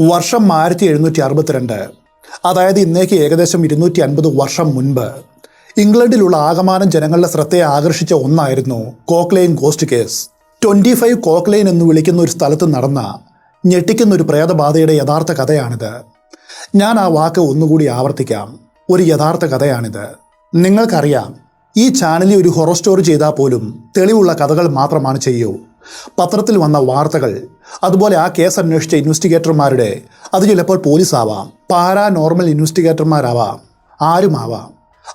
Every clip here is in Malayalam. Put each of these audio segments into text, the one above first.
വർഷം ആയിരത്തി എഴുന്നൂറ്റി അറുപത്തിരണ്ട് അതായത് ഇന്നേക്ക് ഏകദേശം ഇരുന്നൂറ്റി അൻപത് വർഷം മുൻപ്. ഇംഗ്ലണ്ടിലുള്ള ആകമാനം ജനങ്ങളുടെ ശ്രദ്ധയെ ആകർഷിച്ച ഒന്നായിരുന്നു Cock Lane ghost case. Twenty five Cock Lane എന്ന് വിളിക്കുന്ന ഒരു സ്ഥലത്ത് നടന്ന ഞെട്ടിക്കുന്ന ഒരു പ്രേതബാധയുടെ യഥാർത്ഥ കഥയാണിത്. ഞാൻ ആ വാക്ക് ഒന്നുകൂടി ആവർത്തിക്കാം. ഒരു യഥാർത്ഥ കഥയാണിത്. നിങ്ങൾക്കറിയാം ഈ ചാനലിൽ ഒരു ഹൊറർ സ്റ്റോറി ചെയ്താൽ പോലും തെളിവുള്ള കഥകൾ മാത്രമാണ് ചെയ്യൂ. പത്രത്തിൽ വന്ന വാർത്തകൾ അതുപോലെ ആ കേസ് അന്വേഷിച്ച ഇൻവെസ്റ്റിഗേറ്റർമാരുടെ അത് ചിലപ്പോൾ പോലീസാവാം പാരാനോർമൽ ഇൻവെസ്റ്റിഗേറ്റർമാരാവാം ആരുമാവാം.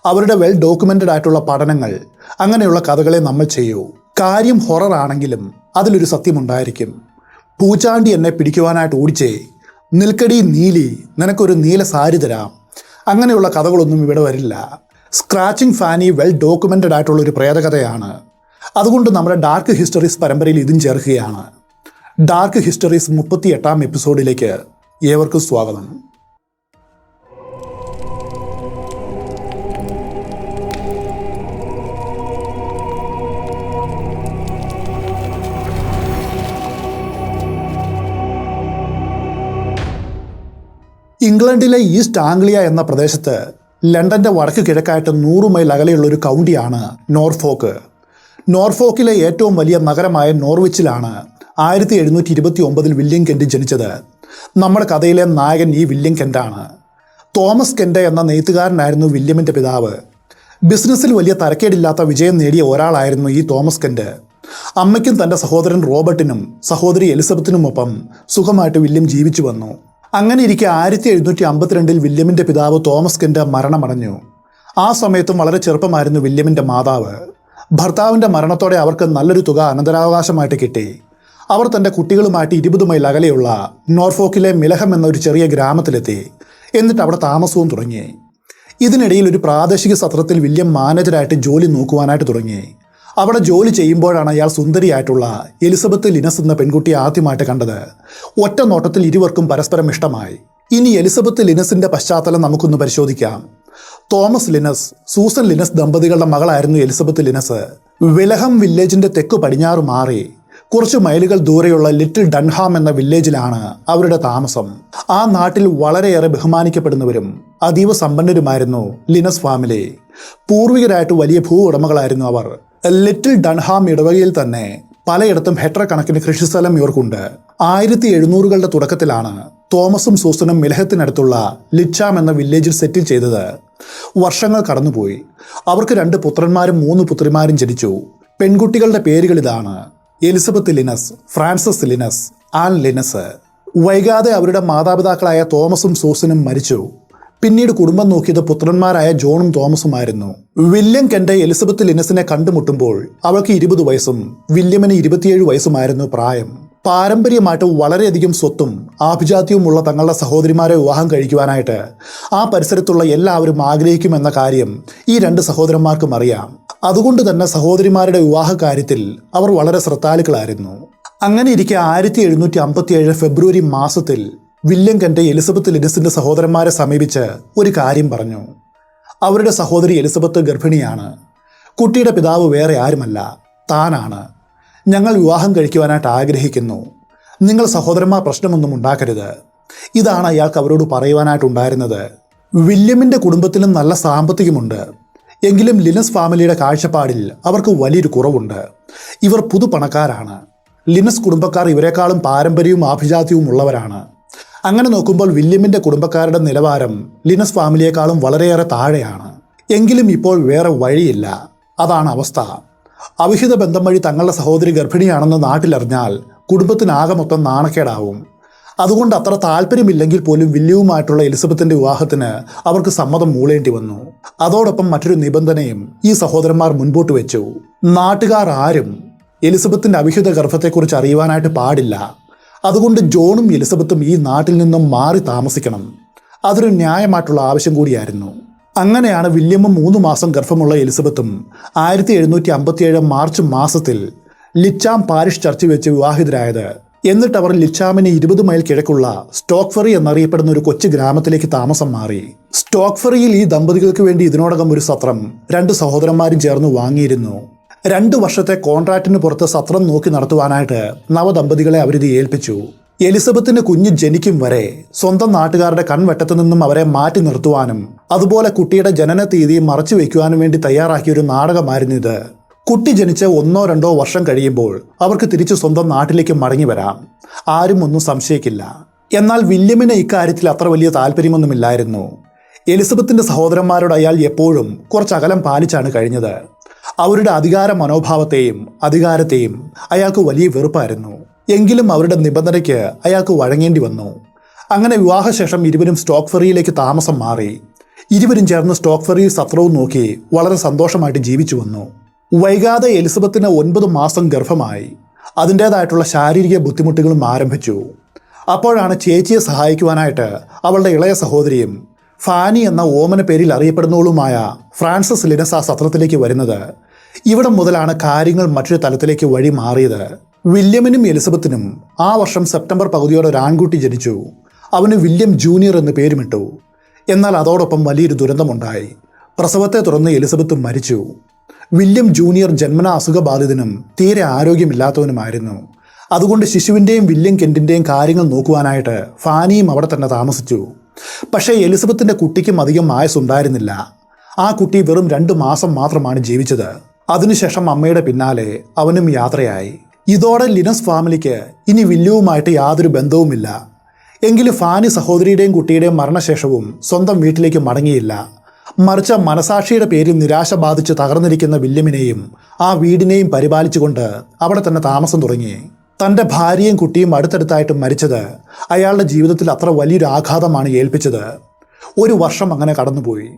അവരുടെ വെൽ ഡോക്യുമെന്റഡ് ആയിട്ടുള്ള പഠനങ്ങൾ അങ്ങനെയുള്ള കഥകളെ നമ്മൾ ചെയ്യൂ. കാര്യം ഹൊറർ ആണെങ്കിലും അതിലൊരു സത്യമുണ്ടായിരിക്കും. പൂച്ചാണ്ടി എന്നെ പിടിക്കുവാനായിട്ട് ഓടിച്ചേ നിൽക്കടി നീലി നിനക്കൊരു നീല സാരി തരാം. അങ്ങനെയുള്ള കഥകളൊന്നും ഇവിടെ വരില്ല. സ്ക്രാച്ചിങ് ഫാനി വെൽ ഡോക്യുമെന്റഡ് ആയിട്ടുള്ള ഒരു പ്രേതകഥയാണ്. അതുകൊണ്ട് നമ്മുടെ ഡാർക്ക് ഹിസ്റ്ററീസ് പരമ്പരയിൽ ഇതും ചേർക്കുകയാണ്. ഡാർക്ക് ഹിസ്റ്ററീസ് മുപ്പത്തി എട്ടാം എപ്പിസോഡിലേക്ക് ഏവർക്കും സ്വാഗതം. ഇംഗ്ലണ്ടിലെ ഈസ്റ്റ് ആംഗ്ലിയ എന്ന പ്രദേശത്ത് ലണ്ടന്റെ വടക്ക് കിഴക്കായിട്ട് നൂറ് മൈൽ അകലെയുള്ള ഒരു കൗണ്ടിയാണ് നോർഫോക്ക് നോർഫോക്കിലെ ഏറ്റവും വലിയ നഗരമായ നോർവിച്ചിലാണ് ആയിരത്തി എഴുന്നൂറ്റി ഇരുപത്തി ഒമ്പതിൽ വില്യം കെൻഡ് ജനിച്ചത്. നമ്മുടെ കഥയിലെ നായകൻ ഈ വില്യം കെൻഡാണ് തോമസ് കെൻഡ് എന്ന നെയ്ത്തുകാരനായിരുന്നു വില്യമിന്റെ പിതാവ്. ബിസിനസ്സിൽ വലിയ തരക്കേടില്ലാത്ത വിജയം നേടിയ ഒരാളായിരുന്നു ഈ തോമസ് കെൻഡ് അമ്മയ്ക്കും തന്റെ സഹോദരൻ റോബർട്ടിനും സഹോദരി എലിസബത്തിനുമൊപ്പം സുഖമായിട്ട് വില്യം ജീവിച്ചു വന്നു. അങ്ങനെ ഇരിക്കെ ആയിരത്തി എഴുന്നൂറ്റി അമ്പത്തിരണ്ടിൽ വില്യമിന്റെ പിതാവ് തോമസ് കെൻഡ് മരണമടഞ്ഞു. ആ സമയത്തും വളരെ ചെറുപ്പമായിരുന്നു വില്യമിന്റെ മാതാവ്. ഭർത്താവിന്റെ മരണത്തോടെ അവർക്ക് നല്ലൊരു തുക അനന്തരാവകാശമായിട്ട് കിട്ടി. അവർ തന്റെ കുട്ടികളുമായിട്ട് ഇരുപത് മൈൽ അകലെയുള്ള നോർഫോക്കിലെ മിലഹം എന്ന ഒരു ചെറിയ ഗ്രാമത്തിലെത്തി. എന്നിട്ട് അവിടെ താമസവും തുടങ്ങി. ഇതിനിടയിൽ ഒരു പ്രാദേശിക സത്രത്തിൽ വില്യം മാനേജരായിട്ട് ജോലി നോക്കുവാനായിട്ട് തുടങ്ങി. അവിടെ ജോലി ചെയ്യുമ്പോഴാണ് അയാൾ സുന്ദരിയായിട്ടുള്ള എലിസബത്ത് ലിനസ് എന്ന പെൺകുട്ടിയെ ആദ്യമായിട്ട് കണ്ടത്. ഒറ്റ നോട്ടത്തിൽ ഇരുവർക്കും പരസ്പരം ഇഷ്ടമായി. ഇനി എലിസബത്ത് ലിനസിന്റെ പശ്ചാത്തലം നമുക്കൊന്ന് പരിശോധിക്കാം. തോമസ് ലിനസ് സൂസൻ ലിനസ് ദമ്പതികളുടെ മകളായിരുന്നു എലിസബത്ത് ലിനസ്. വിലഹം വില്ലേജിന്റെ തെക്ക് പടിഞ്ഞാറ് മാറി. കുറച്ച് മൈലുകൾ ദൂരെയുള്ള ലിറ്റിൽ ഡൺഹാം എന്ന വില്ലേജിലാണ് അവരുടെ താമസം. ആ നാട്ടിൽ വളരെയേറെ ബഹുമാനിക്കപ്പെടുന്നവരും അതീവ സമ്പന്നരുമായിരുന്നു ലിനസ് ഫാമിലി. പൂർവികരായിട്ട് വലിയ ഭൂ ഉടമകളായിരുന്നു അവർ. ലിറ്റിൽ ഡൺഹാം ഇടവകയിൽ തന്നെ പലയിടത്തും ഹെക്ടർ കണക്കിന് കൃഷിസ്ഥലം ഇവർക്കുണ്ട്. ആയിരത്തി എഴുന്നൂറുകളുടെ തുടക്കത്തിലാണ് തോമസും സൂസനും മിലഹത്തിനടുത്തുള്ള ലിച്ചാം എന്ന വില്ലേജിൽ സെറ്റിൽ ചെയ്തത്. വർഷങ്ങൾ കടന്നുപോയി. അവർക്ക് രണ്ട് പുത്രന്മാരും മൂന്ന് പുത്രിമാരും ജനിച്ചു. പെൺകുട്ടികളുടെ പേരുകൾ ഇതാണ് Elizabeth Linus Francis Linus Ann Linus. വൈകാതെ അവരുടെ മാതാപിതാക്കളായ തോമസും സൂസനും മരിച്ചു. പിന്നീട് കുടുംബം നോക്കിയത് പുത്രന്മാരായ ജോണും തോമസും ആയിരുന്നു വില്യം കെന്റെ എലിസബത്ത് ലിനസിനെ കണ്ടുമുട്ടുമ്പോൾ അവൾക്ക് ഇരുപത് വയസ്സും വില്യമിന് ഇരുപത്തിയേഴ് വയസ്സുമായിരുന്നു പ്രായം. പാരമ്പര്യമായിട്ട് വളരെയധികം സ്വത്തും ആഭിജാത്യവുമുള്ള തങ്ങളുടെ സഹോദരിമാരെ വിവാഹം കഴിക്കുവാനായിട്ട് ആ പരിസരത്തുള്ള എല്ലാവരും ആഗ്രഹിക്കുമെന്ന കാര്യം ഈ രണ്ട് സഹോദരന്മാർക്കും അറിയാം. അതുകൊണ്ട് തന്നെ സഹോദരിമാരുടെ വിവാഹ കാര്യത്തിൽ അവർ വളരെ ശ്രദ്ധാലുക്കളായിരുന്നു. അങ്ങനെ ഇരിക്കെ ആയിരത്തി എഴുന്നൂറ്റി അമ്പത്തി ഏഴ് ഫെബ്രുവരി മാസത്തിൽ വില്യം കന്റെ എലിസബത്ത് ലിനിസിന്റെ സഹോദരന്മാരെ സമീപിച്ച് ഒരു കാര്യം പറഞ്ഞു. അവരുടെ സഹോദരി എലിസബത്ത് ഗർഭിണിയാണ്. കുട്ടിയുടെ പിതാവ് വേറെ ആരുമല്ല താനാണ്. ഞങ്ങൾ വിവാഹം കഴിക്കുവാനായിട്ട് ആഗ്രഹിക്കുന്നു. നിങ്ങൾ സഹോദരന്മാർ പ്രശ്നമൊന്നും ഉണ്ടാക്കരുത്. ഇതാണ് അയാൾക്ക് അവരോട് പറയുവാനായിട്ടുണ്ടായിരുന്നത് വില്യമിന്റെ കുടുംബത്തിലും നല്ല സാമ്പത്തികമുണ്ട്. എങ്കിലും ലിനസ് ഫാമിലിയുടെ കാഴ്ചപ്പാടിൽ അവർക്ക് വലിയൊരു കുറവുണ്ട്. ഇവർ പുതുപണക്കാരാണ്. ലിനസ് കുടുംബക്കാർ ഇവരെക്കാളും പാരമ്പര്യവും ആഭിജാത്യവും ഉള്ളവരാണ്. അങ്ങനെ നോക്കുമ്പോൾ വില്യമിന്റെ കുടുംബക്കാരുടെ നിലവാരം ലിനസ് ഫാമിലിയെക്കാളും വളരെയേറെ താഴെയാണ്. എങ്കിലും ഇപ്പോൾ വേറെ വഴിയില്ല. അതാണ് അവസ്ഥ. അവിഹിത ബന്ധം വഴി തങ്ങളുടെ സഹോദരി ഗർഭിണിയാണെന്ന് നാട്ടിലറിഞ്ഞാൽ കുടുംബത്തിനാകെ മൊത്തം നാണക്കേടാവും. അതുകൊണ്ട് അത്ര താല്പര്യമില്ലെങ്കിൽ പോലും വില്യവുമായിട്ടുള്ള എലിസബത്തിന്റെ വിവാഹത്തിന് അവർക്ക് സമ്മതം മൂളേണ്ടി വന്നു. അതോടൊപ്പം മറ്റൊരു നിബന്ധനയും ഈ സഹോദരന്മാർ മുൻപോട്ട് വെച്ചു. നാട്ടുകാർ ആരും എലിസബത്തിന്റെ അവിഹിത ഗർഭത്തെക്കുറിച്ച് അറിയുവാനായിട്ട് പാടില്ല. അതുകൊണ്ട് ജോണും എലിസബത്തും ഈ നാട്ടിൽ നിന്നും മാറി താമസിക്കണം. അതൊരു ന്യായമായിട്ടുള്ള ആവശ്യം കൂടിയായിരുന്നു. അങ്ങനെയാണ് വില്യമും മൂന്ന് മാസം ഗർഭമുള്ള എലിസബത്തും ആയിരത്തി എഴുന്നൂറ്റി അമ്പത്തിയേഴ് മാർച്ച് മാസത്തിൽ ലിച്ചാം പാരിഷ് ചർച്ച് വെച്ച് വിവാഹിതരായത്. എന്നിട്ട് അവർ ലിച്ചാമിന് ഇരുപത് മൈൽ കിഴക്കുള്ള സ്റ്റോക്ഫറി എന്നറിയപ്പെടുന്ന ഒരു കൊച്ചു ഗ്രാമത്തിലേക്ക് താമസം മാറി. സ്റ്റോക്ഫറിയിൽ ഈ ദമ്പതികൾക്ക് വേണ്ടി ഇതിനോടകം ഒരു സത്രം രണ്ട് സഹോദരന്മാരും ചേർന്ന് വാങ്ങിയിരുന്നു. രണ്ട് വർഷത്തെ കോൺട്രാക്റ്റിന് പുറത്ത് സത്രം നോക്കി നടത്തുവാനായിട്ട് നവദമ്പതികളെ അവരിത് ഏൽപ്പിച്ചു. എലിസബത്തിന് കുഞ്ഞ് ജനിക്കും വരെ സ്വന്തം നാട്ടുകാരുടെ കൺവെട്ടത്തു നിന്നും അവരെ മാറ്റി നിർത്തുവാനും അതുപോലെ കുട്ടിയുടെ ജനന തീയതി മറച്ചു വയ്ക്കുവാനും വേണ്ടി തയ്യാറാക്കിയ ഒരു നാടകമായിരുന്നു ഇത്. കുട്ടി ജനിച്ച് ഒന്നോ രണ്ടോ വർഷം കഴിയുമ്പോൾ അവർക്ക് തിരിച്ചു സ്വന്തം നാട്ടിലേക്ക് മടങ്ങി വരാം. ആരും ഒന്നും സംശയിക്കില്ല. എന്നാൽ വില്യമിന് ഇക്കാര്യത്തിൽ അത്ര വലിയ താല്പര്യമൊന്നുമില്ലായിരുന്നു. എലിസബത്തിന്റെ സഹോദരന്മാരോട് അയാൾ എപ്പോഴും കുറച്ചകലം പാലിച്ചാണ് കഴിഞ്ഞത്. അവരുടെ അധികാര മനോഭാവത്തെയും അധികാരത്തെയും അയാൾക്ക് വലിയ വെറുപ്പായിരുന്നു. എങ്കിലും അവരുടെ നിബന്ധനയ്ക്ക് അയാൾക്ക് വഴങ്ങേണ്ടി വന്നു. അങ്ങനെ വിവാഹശേഷം ഇരുവരും സ്റ്റോക്ക് ഫെറിയിലേക്ക് താമസം മാറി. ഇരുവരും ചേർന്ന് സ്റ്റോക്ക് ഫെറിയിൽ സത്രവും നോക്കി വളരെ സന്തോഷമായിട്ട് ജീവിച്ചു വന്നു. വൈകാതെ എലിസബത്തിന് ഒൻപത് മാസം ഗർഭമായി. അതിന്റേതായിട്ടുള്ള ശാരീരിക ബുദ്ധിമുട്ടുകളും ആരംഭിച്ചു. അപ്പോഴാണ് ചേച്ചിയെ സഹായിക്കുവാനായിട്ട് അവളുടെ ഇളയ സഹോദരിയും ഫാനി എന്ന ഓമന പേരിൽ അറിയപ്പെടുന്നവളുമായ ഫ്രാൻസിസ് ലിനസ് ആ സത്രത്തിലേക്ക് വരുന്നത്. ഇവിടം മുതലാണ് കാര്യങ്ങൾ മറ്റൊരു തലത്തിലേക്ക് വഴി മാറിയത്. വില്യമിനും എലിസബത്തിനും ആ വർഷം സെപ്റ്റംബർ പകുതിയോടെ ഒരു ആൺകുട്ടി ജനിച്ചു. അവന് വില്യം ജൂനിയർ എന്ന് പേരുമിട്ടു. എന്നാൽ അതോടൊപ്പം വലിയൊരു ദുരന്തമുണ്ടായി. പ്രസവത്തെ തുടർന്ന് എലിസബത്ത് മരിച്ചു. വില്യം ജൂനിയർ ജന്മന അസുഖബാധിതനും തീരെ ആരോഗ്യമില്ലാത്തവനുമായിരുന്നു. അതുകൊണ്ട് ശിശുവിന്റെയും വില്യം കെന്റിന്റെയും കാര്യങ്ങൾ നോക്കുവാനായിട്ട് ഫാനിയും അവിടെ തന്നെ താമസിച്ചു. പക്ഷേ എലിസബത്തിന്റെ കുട്ടിക്കും അധികം ആയുസ്സുണ്ടായിരുന്നില്ല. ആ കുട്ടി വെറും രണ്ട് മാസം മാത്രമാണ് ജീവിച്ചത്. അതിനുശേഷം അമ്മയുടെ പിന്നാലെ അവനും യാത്രയായി. ഇതോടെ ലിനസ് ഫാമിലിക്ക് ഇനി വില്യവുമായിട്ട് യാതൊരു ബന്ധവുമില്ല. എങ്കിലും ഫാനി സഹോദരിയുടെയും കുട്ടിയുടെയും മരണശേഷവും സ്വന്തം വീട്ടിലേക്ക് മടങ്ങിയില്ല. മറിച്ച് മനസാക്ഷിയുടെ പേരിൽ നിരാശ ബാധിച്ച് തകർന്നിരിക്കുന്ന വില്യമിനെയും ആ വീടിനെയും പരിപാലിച്ചുകൊണ്ട് അവിടെ തന്നെ താമസം തുടങ്ങി. തന്റെ ഭാര്യയും കുട്ടിയും അടുത്തടുത്തായിട്ട് മരിച്ചത് അയാളുടെ ജീവിതത്തിൽ അത്ര വലിയൊരു ആഘാതമാണ് ഏൽപ്പിച്ചത്. ഒരു വർഷം അങ്ങനെ കടന്നുപോയി.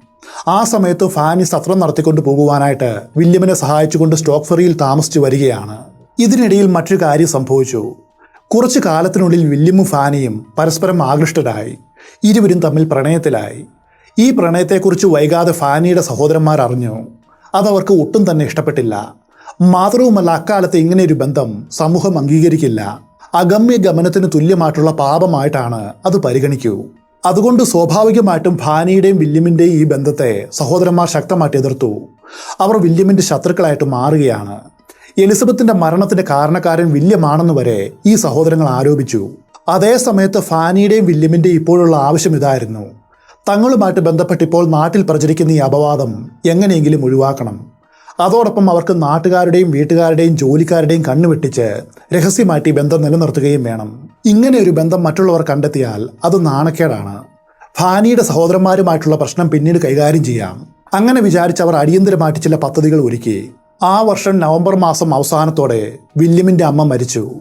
ആ സമയത്ത് ഫാനി സത്രം നടത്തിക്കൊണ്ട് പോകുവാനായിട്ട് വില്യമിനെ സഹായിച്ചുകൊണ്ട് സ്റ്റോക്ക് ഫെറിയിൽ താമസിച്ചു വരികയാണ്. ഇതിനിടയിൽ മറ്റൊരു കാര്യം സംഭവിച്ചു. കുറച്ചു കാലത്തിനുള്ളിൽ വില്യമും ഫാനിയും പരസ്പരം ആകൃഷ്ടരായി. ഇരുവരും തമ്മിൽ പ്രണയത്തിലായി. ഈ പ്രണയത്തെക്കുറിച്ച് വൈകാതെ ഫാനിയുടെ സഹോദരന്മാർ അറിഞ്ഞു. അതവർക്ക് ഒട്ടും തന്നെ ഇഷ്ടപ്പെട്ടില്ല. മാത്രവുമല്ല അക്കാലത്ത് ഇങ്ങനെയൊരു ബന്ധം സമൂഹം അംഗീകരിക്കില്ല. അഗമ്യ ഗമനത്തിന് തുല്യമായിട്ടുള്ള പാപമായിട്ടാണ് അത് പരിഗണിക്കൂ. അതുകൊണ്ട് സ്വാഭാവികമായിട്ടും ഫാനിയുടെയും വില്യമിന്റെയും ഈ ബന്ധത്തെ സഹോദരന്മാർ ശക്തമായിട്ട് എതിർത്തു. അവർ വില്യമിന്റെ ശത്രുക്കളായിട്ട് മാറുകയാണ്. എലിസബത്തിന്റെ മരണത്തിന്റെ കാരണക്കാരൻ വില്യമാണെന്ന് വരെ ഈ സഹോദരങ്ങൾ ആരോപിച്ചു. അതേ സമയത്ത് ഫാനിയുടെയും വില്യമിന്റെയും ഇപ്പോഴുള്ള ആവശ്യം ഇതായിരുന്നു. തങ്ങളുമായിട്ട് ബന്ധപ്പെട്ടിപ്പോൾ നാട്ടിൽ പ്രചരിക്കുന്ന ഈ അപവാദം എങ്ങനെയെങ്കിലും ഒഴിവാക്കണം. അതോടൊപ്പം അവർക്ക് നാട്ടുകാരുടെയും വീട്ടുകാരുടെയും ജോലിക്കാരുടെയും കണ്ണുവെട്ടിച്ച് രഹസ്യമായിട്ട് ഈ ബന്ധം നിലനിർത്തുകയും വേണം. ഇങ്ങനെ ഒരു ബന്ധം മറ്റുള്ളവർ കണ്ടെത്തിയാൽ അത് നാണക്കേടാണ്. ഫാനിയുടെ സഹോദരന്മാരുമായിട്ടുള്ള പ്രശ്നം പിന്നീട് കൈകാര്യം ചെയ്യാം. അങ്ങനെ വിചാരിച്ച് അവർ അടിയന്തരമായിട്ട് ചില പദ്ധതികൾ ഒരുക്കി. ആ വർഷം നവംബർ മാസം അവസാനത്തോടെ വില്യമിന്റെ അമ്മ മരിച്ചു.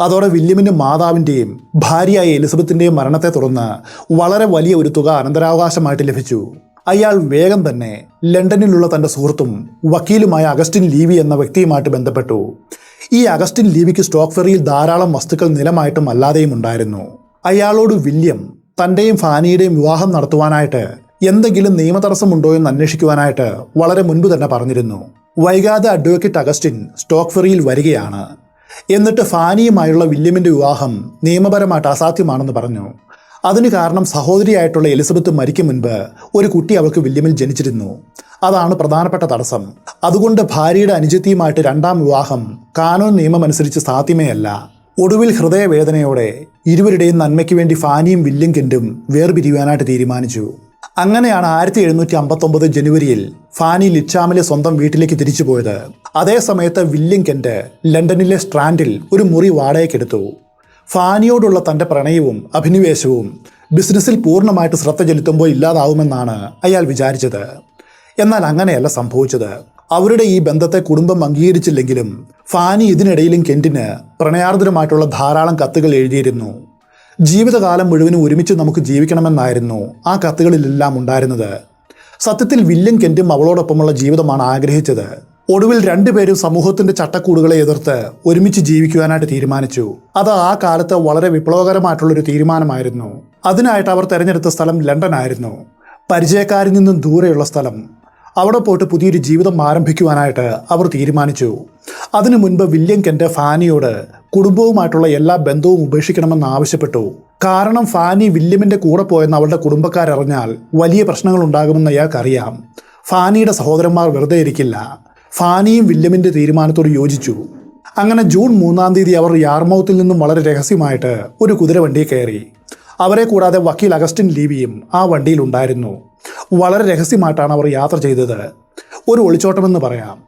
അതോടെ വില്യമിന്റെ മാതാവിന്റെയും ഭാര്യയായ എലിസബത്തിന്റെയും മരണത്തെ തുടർന്ന് വളരെ വലിയ ഒരു തുക അനന്തരാവകാശമായിട്ട് ലഭിച്ചു. അയാൾ വേഗം തന്നെ ലണ്ടനിലുള്ള തന്റെ സുഹൃത്തും വക്കീലുമായ അഗസ്റ്റിൻ ലീവി എന്ന വ്യക്തിയുമായിട്ട് ബന്ധപ്പെട്ടു. ഈ അഗസ്റ്റിൻ ലീവിക്ക് സ്റ്റോക്ക് ഫെറിയിൽ ധാരാളം വസ്തുക്കൾ നിലമായിട്ടും അല്ലാതെയും ഉണ്ടായിരുന്നു. അയാളോട് വില്യം തന്റെയും ഫാനിയുടെയും വിവാഹം നടത്തുവാനായിട്ട് എന്തെങ്കിലും നിയമതടസ്സമുണ്ടോ എന്ന് അന്വേഷിക്കുവാനായിട്ട് വളരെ മുൻപ് തന്നെ പറഞ്ഞിരുന്നു. വൈകാതെ അഡ്വക്കേറ്റ് അഗസ്റ്റിൻ സ്റ്റോക്ക് ഫെറിയിൽ വരികയാണ്. എന്നിട്ട് ഫാനിയുമായുള്ള വില്യമിന്റെ വിവാഹം നിയമപരമായിട്ട് അസാധ്യമാണെന്ന് പറഞ്ഞു. അതിന് കാരണം സഹോദരിയായിട്ടുള്ള എലിസബത്ത് മരിക്കും മുൻപ് ഒരു കുട്ടി അവൾക്ക് വില്യമിൽ ജനിച്ചിരുന്നു. അതാണ് പ്രധാനപ്പെട്ട തടസ്സം. അതുകൊണ്ട് ഭാര്യയുടെ അനുജത്തിയുമായിട്ട് രണ്ടാം വിവാഹം കാനോൻ നിയമം അനുസരിച്ച് സാധ്യമേ അല്ല ഒടുവിൽ ഹൃദയവേദനയോടെ ഇരുവരുടെയും നന്മയ്ക്ക് വേണ്ടി ഫാനിയും വില്യം കെന്റും വേർപിരിയുവാനായിട്ട് തീരുമാനിച്ചു. അങ്ങനെയാണ് ആയിരത്തി എഴുന്നൂറ്റി അമ്പത്തൊമ്പത് ജനുവരിയിൽ ഫാനി ലിച്ചാമിലെ സ്വന്തം വീട്ടിലേക്ക് തിരിച്ചു പോയത്. അതേ സമയത്ത് വില്യം കെന്റ് ലണ്ടനിലെ സ്ട്രാൻഡിൽ ഒരു മുറി വാടകയ്ക്കെടുത്തു ഫാനിയോടുള്ള തന്റെ പ്രണയവും അഭിനിവേശവും ബിസിനസ്സിൽ പൂർണമായിട്ട് ശ്രദ്ധ ചെലുത്തുമ്പോൾ ഇല്ലാതാവുമെന്നാണ് അയാൾ വിചാരിച്ചത്. എന്നാൽ അങ്ങനെയല്ല സംഭവിച്ചത്. അവരുടെ ഈ ബന്ധത്തെ കുടുംബം അംഗീകരിച്ചില്ലെങ്കിലും ഫാനി ഇതിനിടയിലും കെന്റിന് പ്രണയാർദ്രമായിട്ടുള്ള ധാരാളം കത്തുകൾ എഴുതിയിരുന്നു. ജീവിതകാലം മുഴുവനും ഒരുമിച്ച് നമുക്ക് ജീവിക്കണമെന്നായിരുന്നു ആ കത്തുകളിലെല്ലാം ഉണ്ടായിരുന്നത്. സത്യത്തിൽ വില്യം കെന്റും അവളോടൊപ്പമുള്ള ജീവിതമാണ് ആഗ്രഹിച്ചത്. ഒടുവിൽ രണ്ടുപേരും സമൂഹത്തിന്റെ ചട്ടക്കൂടുകളെ എതിർത്ത് ഒരുമിച്ച് ജീവിക്കുവാനായിട്ട് തീരുമാനിച്ചു. അത് ആ കാലത്ത് വളരെ വിപ്ലവകരമായിട്ടുള്ളൊരു തീരുമാനമായിരുന്നു. അതിനായിട്ട് അവർ തെരഞ്ഞെടുത്ത സ്ഥലം ലണ്ടൻ ആയിരുന്നു പരിചയക്കാരിൽ നിന്നും ദൂരെയുള്ള സ്ഥലം. അവിടെ പോയിട്ട് പുതിയൊരു ജീവിതം ആരംഭിക്കുവാനായിട്ട് അവർ തീരുമാനിച്ചു. അതിനു മുൻപ് വില്യം കെന്റ് ഫാനിയോട് കുടുംബവുമായിട്ടുള്ള എല്ലാ ബന്ധവും ഉപേക്ഷിക്കണമെന്ന് ആവശ്യപ്പെട്ടു. കാരണം ഫാനി വില്യമിന്റെ കൂടെ പോയെന്ന് അവളുടെ കുടുംബക്കാരറിഞ്ഞാൽ വലിയ പ്രശ്നങ്ങൾ ഉണ്ടാകുമെന്ന് അയാൾക്കറിയാം ഫാനിയുടെ സഹോദരന്മാർ വെറുതെ ഇരിക്കില്ല. ഫാനിയും വില്യമിന്റെ തീരുമാനത്തോട് യോജിച്ചു. അങ്ങനെ ജൂൺ മൂന്നാം തീയതി അവർ യാർമൗത്തിൽ നിന്നും വളരെ രഹസ്യമായിട്ട് ഒരു കുതിരവണ്ടിയിൽ കയറി. അവരെ കൂടാതെ വക്കീൽ അഗസ്റ്റിൻ ലീവിയും ആ വണ്ടിയിൽ ഉണ്ടായിരുന്നു. വളരെ രഹസ്യമായിട്ടാണ് അവർ യാത്ര ചെയ്തത്. ഒരു ഒളിച്ചോട്ടമെന്ന് പറയാം.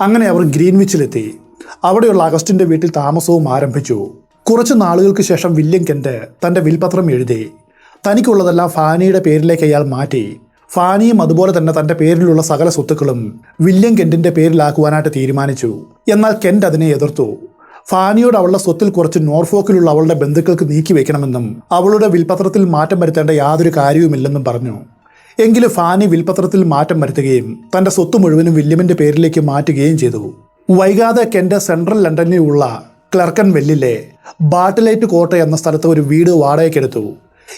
അങ്ങനെ അവർ ഗ്രീൻവിച്ചിലെത്തി. അവിടെയുള്ള അഗസ്റ്റിന്റെ വീട്ടിൽ താമസവും ആരംഭിച്ചു. കുറച്ച് നാളുകൾക്ക് ശേഷം വില്യം കെന്റ് തന്റെ വിൽപത്രം എഴുതി. തനിക്കുള്ളതെല്ലാം ഫാനിയുടെ പേരിലേക്ക് അയാൾ മാറ്റി. ഫാനിയും അതുപോലെ തന്നെ തന്റെ പേരിലുള്ള സകല സ്വത്തുക്കളും വില്യം കെന്റിന്റെ പേരിലാക്കുവാനായിട്ട് തീരുമാനിച്ചു. എന്നാൽ കെന്റ് അതിനെ എതിർത്തു. ഫാനിയോട് അവളുടെ സ്വത്തിൽ കുറച്ച് നോർഫോക്കിലുള്ള അവളുടെ ബന്ധുക്കൾക്ക് നീക്കി വെക്കണമെന്നും അവളുടെ വിൽപത്രത്തിൽ മാറ്റം വരുത്തേണ്ട യാതൊരു കാര്യവുമില്ലെന്നും പറഞ്ഞു. എങ്കിലും ഫാനി വിൽപത്രത്തിൽ മാറ്റം വരുത്തുകയും തന്റെ സ്വത്ത് മുഴുവനും വില്യമിന്റെ പേരിലേക്ക് മാറ്റുകയും ചെയ്തു. വൈകാതെ കെന്റ് സെൻട്രൽ ലണ്ടനിലുള്ള ക്ലർക്കൻ വെല്ലിലെ ബാട്ടിലൈറ്റ് കോട്ട എന്ന സ്ഥലത്ത് ഒരു വീട് വാടകയ്ക്കെടുത്തു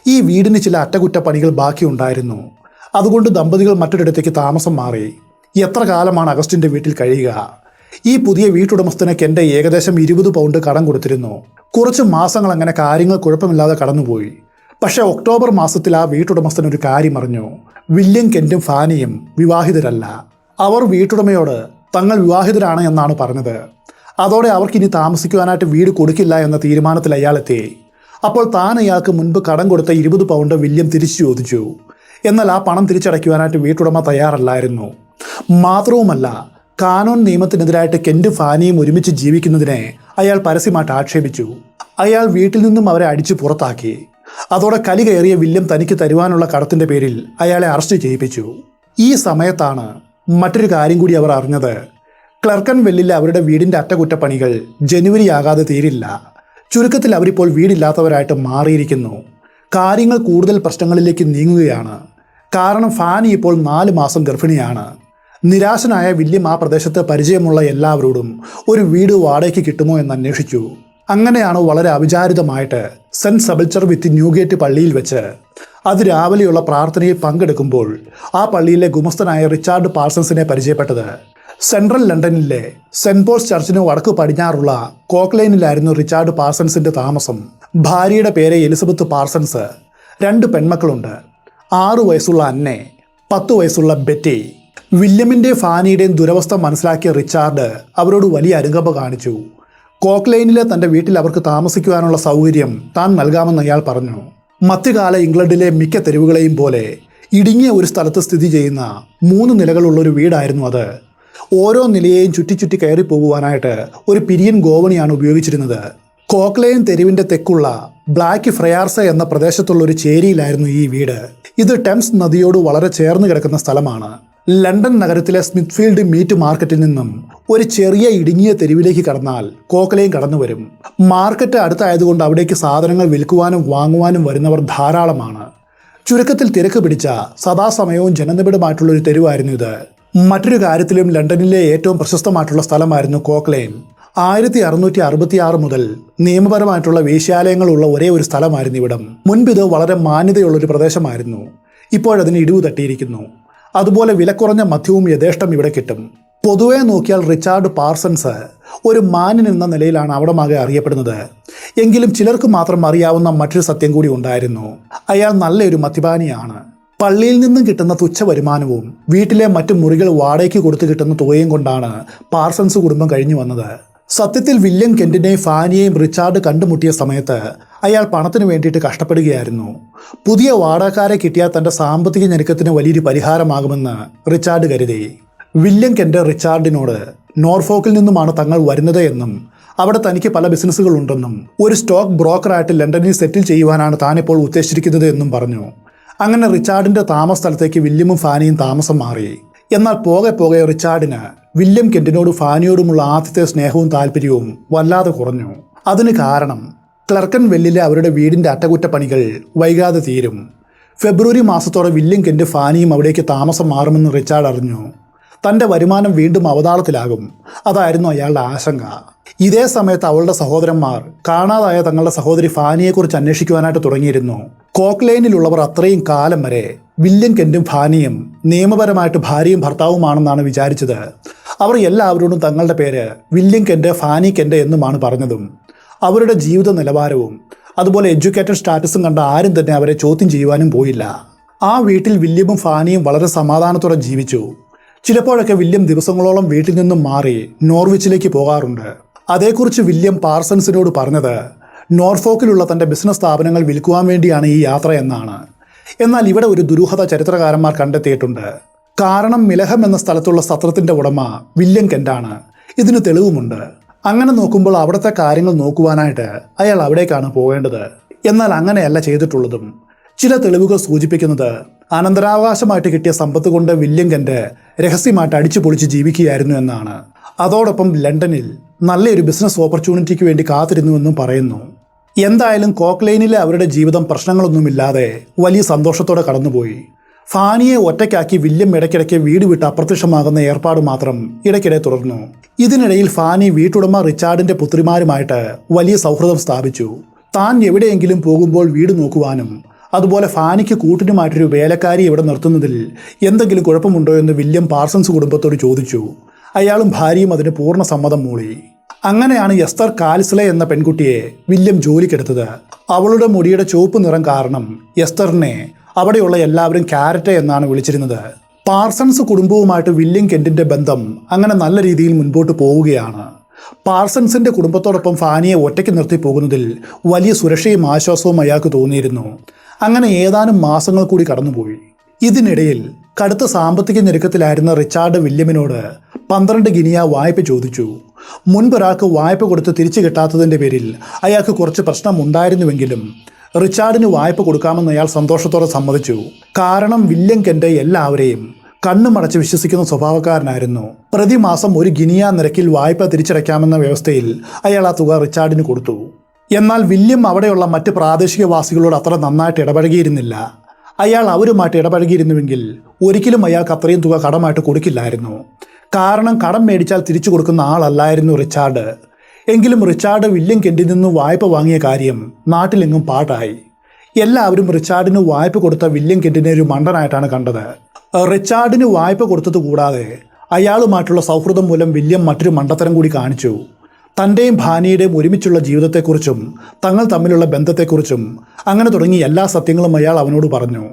ഈ വീടിന് ചില അറ്റകുറ്റപ്പണികൾ ബാക്കിയുണ്ടായിരുന്നു അതുകൊണ്ട് ദമ്പതികൾ മറ്റൊരിടത്തേക്ക് താമസം മാറി. എത്ര കാലമാണ് അഗസ്റ്റിന്റെ വീട്ടിൽ കഴിയുക? ഈ പുതിയ വീട്ടുടമസ്ഥന് കെന്റെ ഏകദേശം ഇരുപത് പൗണ്ട് കടം കൊടുത്തിരുന്നു. കുറച്ച് മാസങ്ങൾ അങ്ങനെ കാര്യങ്ങൾ കുഴപ്പമില്ലാതെ കടന്നുപോയി. പക്ഷെ ഒക്ടോബർ മാസത്തിൽ ആ വീട്ടുടമസ്ഥൻ ഒരു കാര്യം അറിഞ്ഞു. വില്യം കെന്റും ഫാനിയും വിവാഹിതരല്ല. അവർ വീട്ടുടമയോട് തങ്ങൾ വിവാഹിതരാണ് എന്നാണ് പറഞ്ഞത്. അതോടെ അവർക്ക് ഇനി താമസിക്കുവാനായിട്ട് വീട് കൊടുക്കില്ല എന്ന തീരുമാനത്തിൽ അയാളെത്തി അപ്പോൾ താൻ അയാൾക്ക് മുൻപ് കടം കൊടുത്ത ഇരുപത് പൗണ്ട് വില്യം തിരിച്ചു ചോദിച്ചു. എന്നാൽ ആ പണം തിരിച്ചടയ്ക്കുവാനായിട്ട് വീട്ടുടമ തയ്യാറല്ലായിരുന്നു. മാത്രവുമല്ല കാനോൻ നിയമത്തിനെതിരായിട്ട് കെന്റും ഫാനിയും ഒരുമിച്ച് ജീവിക്കുന്നതിനെ അയാൾ പരസ്യമായിട്ട് ആക്ഷേപിച്ചു. അയാൾ വീട്ടിൽ നിന്നും അവരെ അടിച്ചു പുറത്താക്കി. അതോടെ കലി കയറിയ വില്യം തനിക്ക് തരുവാനുള്ള കടത്തിന്റെ പേരിൽ അയാളെ അറസ്റ്റ് ചെയ്യിപ്പിച്ചു. ഈ സമയത്താണ് മറ്റൊരു കാര്യം കൂടി അവർ അറിഞ്ഞത്. ക്ലർക്കൻ വെല്ലിലെ അവരുടെ വീടിന്റെ അറ്റകുറ്റപ്പണികൾ ജനുവരി ആകാതെ തീരില്ല. ചുരുക്കത്തിൽ അവരിപ്പോൾ വീടില്ലാത്തവരായിട്ട് മാറിയിരിക്കുന്നു. കാര്യങ്ങൾ കൂടുതൽ പ്രശ്നങ്ങളിലേക്ക് നീങ്ങുകയാണ്. കാരണം ഫാനി ഇപ്പോൾ നാല് മാസം ഗർഭിണിയാണ്. നിരാശനായ വില്യം ആ പ്രദേശത്ത് പരിചയമുള്ള എല്ലാവരോടും ഒരു വീട് വാടകയ്ക്ക് കിട്ടുമോ എന്ന് അന്വേഷിച്ചു. അങ്ങനെയാണ് വളരെ അവിചാരിതമായിട്ട് സെന്റ് സബിൾച്ചർ വിത്ത് ന്യൂഗേറ്റ് പള്ളിയിൽ വെച്ച് അത് രാവിലെയുള്ള പ്രാർത്ഥനയിൽ പങ്കെടുക്കുമ്പോൾ ആ പള്ളിയിലെ ഗുമസ്തനായ റിച്ചാർഡ് പാർസൺസിനെ പരിചയപ്പെട്ടത്? സെൻട്രൽ ലണ്ടനിലെ സെന്റ് പോൾസ് ചർച്ചിന് വടക്ക് പടിഞ്ഞാറുള്ള കോക്ലൈനിലായിരുന്നു റിച്ചാർഡ് പാർസൺസിന്റെ താമസം. ഭാര്യയുടെ പേര് എലിസബത്ത് പാർസൺസ് രണ്ട് പെൺമക്കളുണ്ട്. ആറു വയസ്സുള്ള അന്നെ പത്ത് വയസ്സുള്ള ബെറ്റി. വില്യമിന്റെ ഫാനിയുടെയും ദുരവസ്ഥ മനസ്സിലാക്കിയ റിച്ചാർഡ് അവരോട് വലിയ അനുകമ്പ കാണിച്ചു. കോക്ലൈനിലെ തന്റെ വീട്ടിൽ അവർക്ക് താമസിക്കുവാനുള്ള സൗകര്യം താൻ നൽകാമെന്ന് അയാൾ പറഞ്ഞു. മധ്യകാല ഇംഗ്ലണ്ടിലെ മിക്ക തെരുവുകളെയും പോലെ ഇടുങ്ങിയ ഒരു സ്ഥലത്ത് സ്ഥിതി ചെയ്യുന്ന മൂന്ന് നിലകളുള്ളൊരു വീടായിരുന്നു അത്. ഓരോ നിലയെയും ചുറ്റി ചുറ്റി കയറി പോകുവാനായിട്ട് ഒരു പിരിയൻ ഗോവണിയാണ് ഉപയോഗിച്ചിരുന്നത്. കോക്ലൈൻ തെരുവിന്റെ തെക്കുള്ള ബ്ലാക്ക് ഫ്രയാർസ എന്ന പ്രദേശത്തുള്ള ഒരു ചേരിയിലായിരുന്നു ഈ വീട്. ഇത് ടെംസ് നദിയോട് വളരെ ചേർന്ന് കിടക്കുന്ന സ്ഥലമാണ്. ലണ്ടൻ നഗരത്തിലെ സ്മിത്ത്ഫീൽഡ് മീറ്റ് മാർക്കറ്റിൽ നിന്നും ഒരു ചെറിയ ഇടുങ്ങിയ തെരുവിലേക്ക് കടന്നാൽ കോക്കലയും കടന്നു വരും. മാർക്കറ്റ് അടുത്തായതുകൊണ്ട് അവിടേക്ക് സാധനങ്ങൾ വിൽക്കുവാനും വാങ്ങുവാനും വരുന്നവർ ധാരാളമാണ്. ചുരുക്കത്തിൽ തിരക്ക് പിടിച്ച സദാസമയവും ജനനിബിഡമായിട്ടുള്ള ഒരു തെരുവായിരുന്നു ഇത്. മറ്റൊരു കാര്യത്തിലും ലണ്ടനിലെ ഏറ്റവും പ്രശസ്തമായിട്ടുള്ള സ്ഥലമായിരുന്നു കോക്ലെയിൻ ആയിരത്തി അറുന്നൂറ്റി അറുപത്തി ആറ് മുതൽ നിയമപരമായിട്ടുള്ള വേശ്യാലയങ്ങളുള്ള ഒരേ ഒരു സ്ഥലമായിരുന്നു ഇവിടം. മുൻപിത് വളരെ മാന്യതയുള്ള ഒരു പ്രദേശമായിരുന്നു. ഇപ്പോഴതിന് ഇടിവ് തട്ടിയിരിക്കുന്നു. അതുപോലെ വിലക്കുറഞ്ഞ മദ്യവും യഥേഷ്ടം ഇവിടെ കിട്ടും. പൊതുവേ നോക്കിയാൽ റിച്ചാർഡ് പാർസൺസ് ഒരു മാനൻ എന്ന നിലയിലാണ് അവിടമാകെ അറിയപ്പെടുന്നത്. എങ്കിലും ചിലർക്ക് മാത്രം അറിയാവുന്ന മറ്റൊരു സത്യം കൂടി ഉണ്ടായിരുന്നു. അയാൾ നല്ലൊരു മദ്യപാനിയാണ്. പള്ളിയിൽ നിന്നും കിട്ടുന്ന തുച്ഛ വരുമാനവും വീട്ടിലെ മറ്റു മുറികൾ വാടകയ്ക്ക് കൊടുത്തു കിട്ടുന്ന തുകയും കൊണ്ടാണ് പാർസൺസ് കുടുംബം കഴിഞ്ഞു വന്നത്. സത്യത്തിൽ വില്യം കെന്റിനെയും ഫാനിയെയും റിച്ചാർഡ് കണ്ടുമുട്ടിയ സമയത്ത് അയാൾ പണത്തിന് വേണ്ടിയിട്ട് കഷ്ടപ്പെടുകയായിരുന്നു. പുതിയ വാടകക്കാരെ കിട്ടിയാൽ തന്റെ സാമ്പത്തിക ഞെരുക്കത്തിന് വലിയൊരു പരിഹാരമാകുമെന്ന് റിച്ചാർഡ് കരുതി. വില്യം കെന്റ് റിച്ചാർഡിനോട് നോർഫോക്കിൽ നിന്നുമാണ് തങ്ങൾ വരുന്നത് എന്നും അവിടെ തനിക്ക് പല ബിസിനസ്സുകൾ ഉണ്ടെന്നും ഒരു സ്റ്റോക്ക് ബ്രോക്കറായിട്ട് ലണ്ടനിൽ സെറ്റിൽ ചെയ്യുവാനാണ് താനിപ്പോൾ ഉദ്ദേശിച്ചിരിക്കുന്നത് എന്നും പറഞ്ഞു. അങ്ങനെ റിച്ചാർഡിന്റെ താമസ സ്ഥലത്തേക്ക് വില്യമും ഫാനിയും താമസം മാറി. എന്നാൽ പോകെ പോകെ റിച്ചാർഡിന് വില്യം കെന്റിനോട് ഫാനിയോടുമുള്ള ആദ്യത്തെ സ്നേഹവും താല്പര്യവും വല്ലാതെ കുറഞ്ഞു. അതിന് കാരണം ക്ലർക്കൻ വെല്ലിലെ അവരുടെ വീടിന്റെ അറ്റകുറ്റപ്പണികൾ വൈകാതെ തീരും. ഫെബ്രുവരി മാസത്തോടെ വില്യം കെന്റ് ഫാനിയും അവിടേക്ക് താമസം മാറുമെന്ന് റിച്ചാർഡ് അറിഞ്ഞു. തന്റെ വരുമാനം വീണ്ടും അവതാളത്തിലാകും. അതായിരുന്നു അയാളുടെ ആശങ്ക. ഇതേ സമയത്ത് അവളുടെ സഹോദരന്മാർ കാണാതായ തങ്ങളുടെ സഹോദരി ഫാനിയെക്കുറിച്ച് അന്വേഷിക്കുവാനായിട്ട് തുടങ്ങിയിരുന്നു. കോക്ലൈനിലുള്ളവർ അത്രയും കാലം വരെ വില്യം കെന്റും ഫാനിയും നിയമപരമായിട്ട് ഭാര്യയും ഭർത്താവുമാണെന്നാണ് വിചാരിച്ചത്. അവർ എല്ലാവരോടും തങ്ങളുടെ പേര് വില്യം കെന്റ് ഫാനി കെന്റ് എന്നുമാണ് പറഞ്ഞതും. അവരുടെ ജീവിത നിലവാരവും അതുപോലെ എഡ്യൂക്കേറ്റഡ് സ്റ്റാറ്റസും കണ്ട ആരും തന്നെ അവരെ ചോദ്യം ചെയ്യുവാനും പോയില്ല. ആ വീട്ടിൽ വില്യമും ഫാനിയും വളരെ സമാധാനത്തോടെ ജീവിച്ചു. ചിലപ്പോഴൊക്കെ വില്യം ദിവസങ്ങളോളം വീട്ടിൽ നിന്നും മാറി നോർവിച്ചിലേക്ക് പോകാറുണ്ട്. അതേക്കുറിച്ച് വില്യം പാർസൺസിനോട് പറഞ്ഞത് നോർഫോക്കിലുള്ള തന്റെ ബിസിനസ് സ്ഥാപനങ്ങൾ വിൽക്കുവാൻ വേണ്ടിയാണ് ഈ യാത്ര എന്നാണ്. എന്നാൽ ഇവിടെ ഒരു ദുരൂഹത ചരിത്രകാരന്മാർ കണ്ടെത്തിയിട്ടുണ്ട്. കാരണം മിലഹം എന്ന സ്ഥലത്തുള്ള സത്രത്തിന്റെ ഉടമ വില്യം കെന്റാണ്. ഇതിന് തെളിവുമുണ്ട്. അങ്ങനെ നോക്കുമ്പോൾ അവിടുത്തെ കാര്യങ്ങൾ നോക്കുവാനായിട്ട് അയാൾ അവിടേക്കാണ് പോകേണ്ടത്. എന്നാൽ അങ്ങനെയല്ല ചെയ്തിട്ടുള്ളതും. ചില തെളിവുകൾ സൂചിപ്പിക്കുന്നത് അനന്തരാവകാശമായിട്ട് കിട്ടിയ സമ്പത്ത് കൊണ്ട് വില്യം കെന്റ് രഹസ്യമായിട്ട് അടിച്ചു പൊളിച്ച് ജീവിക്കുകയായിരുന്നു എന്നാണ്. അതോടൊപ്പം ലണ്ടനിൽ നല്ലൊരു ബിസിനസ് ഓപ്പർച്യൂണിറ്റിക്ക് വേണ്ടി കാത്തിരുന്നുവെന്നും പറയുന്നു. എന്തായാലും കോക്ലൈനിലെ അവരുടെ ജീവിതം പ്രശ്നങ്ങളൊന്നുമില്ലാതെ വലിയ സന്തോഷത്തോടെ കടന്നുപോയി. ഫാനിയെ ഒറ്റയ്ക്കാക്കി വില്യം ഇടയ്ക്കിടയ്ക്ക് വീട് വിട്ട് അപ്രത്യക്ഷമാകുന്ന ഏർപ്പാട് മാത്രം ഇടയ്ക്കിടെ തുടർന്നു. ഇതിനിടയിൽ ഫാനി വീട്ടുടമ റിച്ചാർഡിന്റെ പുത്രിമാരുമായിട്ട് വലിയ സൗഹൃദം സ്ഥാപിച്ചു. താൻ എവിടെയെങ്കിലും പോകുമ്പോൾ വീട് നോക്കുവാനും അതുപോലെ ഫാനിക്ക് കൂട്ടിനുമായിട്ടൊരു വേലക്കാരി ഇവിടെ നിർത്തുന്നതിൽ എന്തെങ്കിലും കുഴപ്പമുണ്ടോ എന്ന് വില്യം പാർസൺസ് കുടുംബത്തോട് ചോദിച്ചു. അയാളും ഭാര്യയും അതിന് പൂർണ സമ്മതം മൂളി. അങ്ങനെയാണ് എസ്തർ കാൽസ്ലെ എന്ന പെൺകുട്ടിയെ വില്യം ജോലിക്കെടുത്തത്. അവളുടെ മുടിയുടെ ചുവപ്പ് നിറം കാരണം എസ്തറിനെ അവിടെയുള്ള എല്ലാവരും ക്യാരറ്റ് എന്നാണ് വിളിച്ചിരുന്നത്. പാർസൺസ് കുടുംബവുമായിട്ട് വില്യം കെന്റിന്റെ ബന്ധം അങ്ങനെ നല്ല രീതിയിൽ മുൻപോട്ട് പോവുകയാണ്. പാർസൺസിന്റെ കുടുംബത്തോടൊപ്പം ഫാനിയെ ഒറ്റയ്ക്ക് നിർത്തി പോകുന്നതിൽ വലിയ സുരക്ഷയും ആശ്വാസവും അയാൾക്ക് തോന്നിയിരുന്നു. അങ്ങനെ ഏതാനും മാസങ്ങൾ കൂടി കടന്നുപോയി. ഇതിനിടയിൽ കടുത്ത സാമ്പത്തിക ഞെരുക്കത്തിലായിരുന്ന റിച്ചാർഡ് വില്യമിനോട് പന്ത്രണ്ട് ഗിനിയ വായ്പ ചോദിച്ചു. മുൻപൊരാൾക്ക് വായ്പ കൊടുത്ത് തിരിച്ചു കിട്ടാത്തതിന്റെ പേരിൽ അയാൾക്ക് കുറച്ച് പ്രശ്നം ഉണ്ടായിരുന്നുവെങ്കിലും റിച്ചാർഡിന് വായ്പ കൊടുക്കാമെന്ന് അയാൾ സന്തോഷത്തോടെ സമ്മതിച്ചു. കാരണം വില്യം കെന്റെ എല്ലാവരെയും കണ്ണുമടച്ച് വിശ്വസിക്കുന്ന സ്വഭാവക്കാരനായിരുന്നു. പ്രതിമാസം ഒരു ഗിനിയ നിരക്കിൽ വായ്പ തിരിച്ചടയ്ക്കാമെന്ന വ്യവസ്ഥയിൽ അയാൾ ആ തുക റിച്ചാർഡിന് കൊടുത്തു. എന്നാൽ വില്യം അവിടെയുള്ള മറ്റ് പ്രാദേശികവാസികളോട് അത്ര നന്നായിട്ട് ഇടപഴകിയിരുന്നില്ല. അയാൾ അവരുമായിട്ട് ഇടപഴകിയിരുന്നുവെങ്കിൽ ഒരിക്കലും അയാൾക്ക് അത്രയും തുക കടമായിട്ട് കൊടുക്കില്ലായിരുന്നു. കാരണം കടം മേടിച്ചാൽ തിരിച്ചു കൊടുക്കുന്ന ആളല്ലായിരുന്നു റിച്ചാർഡ്. എങ്കിലും റിച്ചാർഡ് വില്യം കെൻഡിൽ നിന്ന് വായ്പ വാങ്ങിയ കാര്യം നാട്ടിലെങ്ങും പാട്ടായി എല്ലാവരും റിച്ചാർഡിന് വായ്പ കൊടുത്ത വില്യം കെൻഡിനെ ഒരു മണ്ടനായിട്ടാണ് കണ്ടത്. റിച്ചാർഡിന് വായ്പ കൊടുത്തത് കൂടാതെ അയാളുമായിട്ടുള്ള സൗഹൃദം മൂലം വില്യം മറ്റൊരു മണ്ടത്തരം കൂടി കാണിച്ചു. തന്റെയും ഭാനിയുടെയും ഒരുമിച്ചുള്ള ജീവിതത്തെക്കുറിച്ചും തങ്ങൾ തമ്മിലുള്ള ബന്ധത്തെക്കുറിച്ചും അങ്ങനെ തുടങ്ങി എല്ലാ സത്യങ്ങളും അയാൾ അവനോട് പറഞ്ഞു.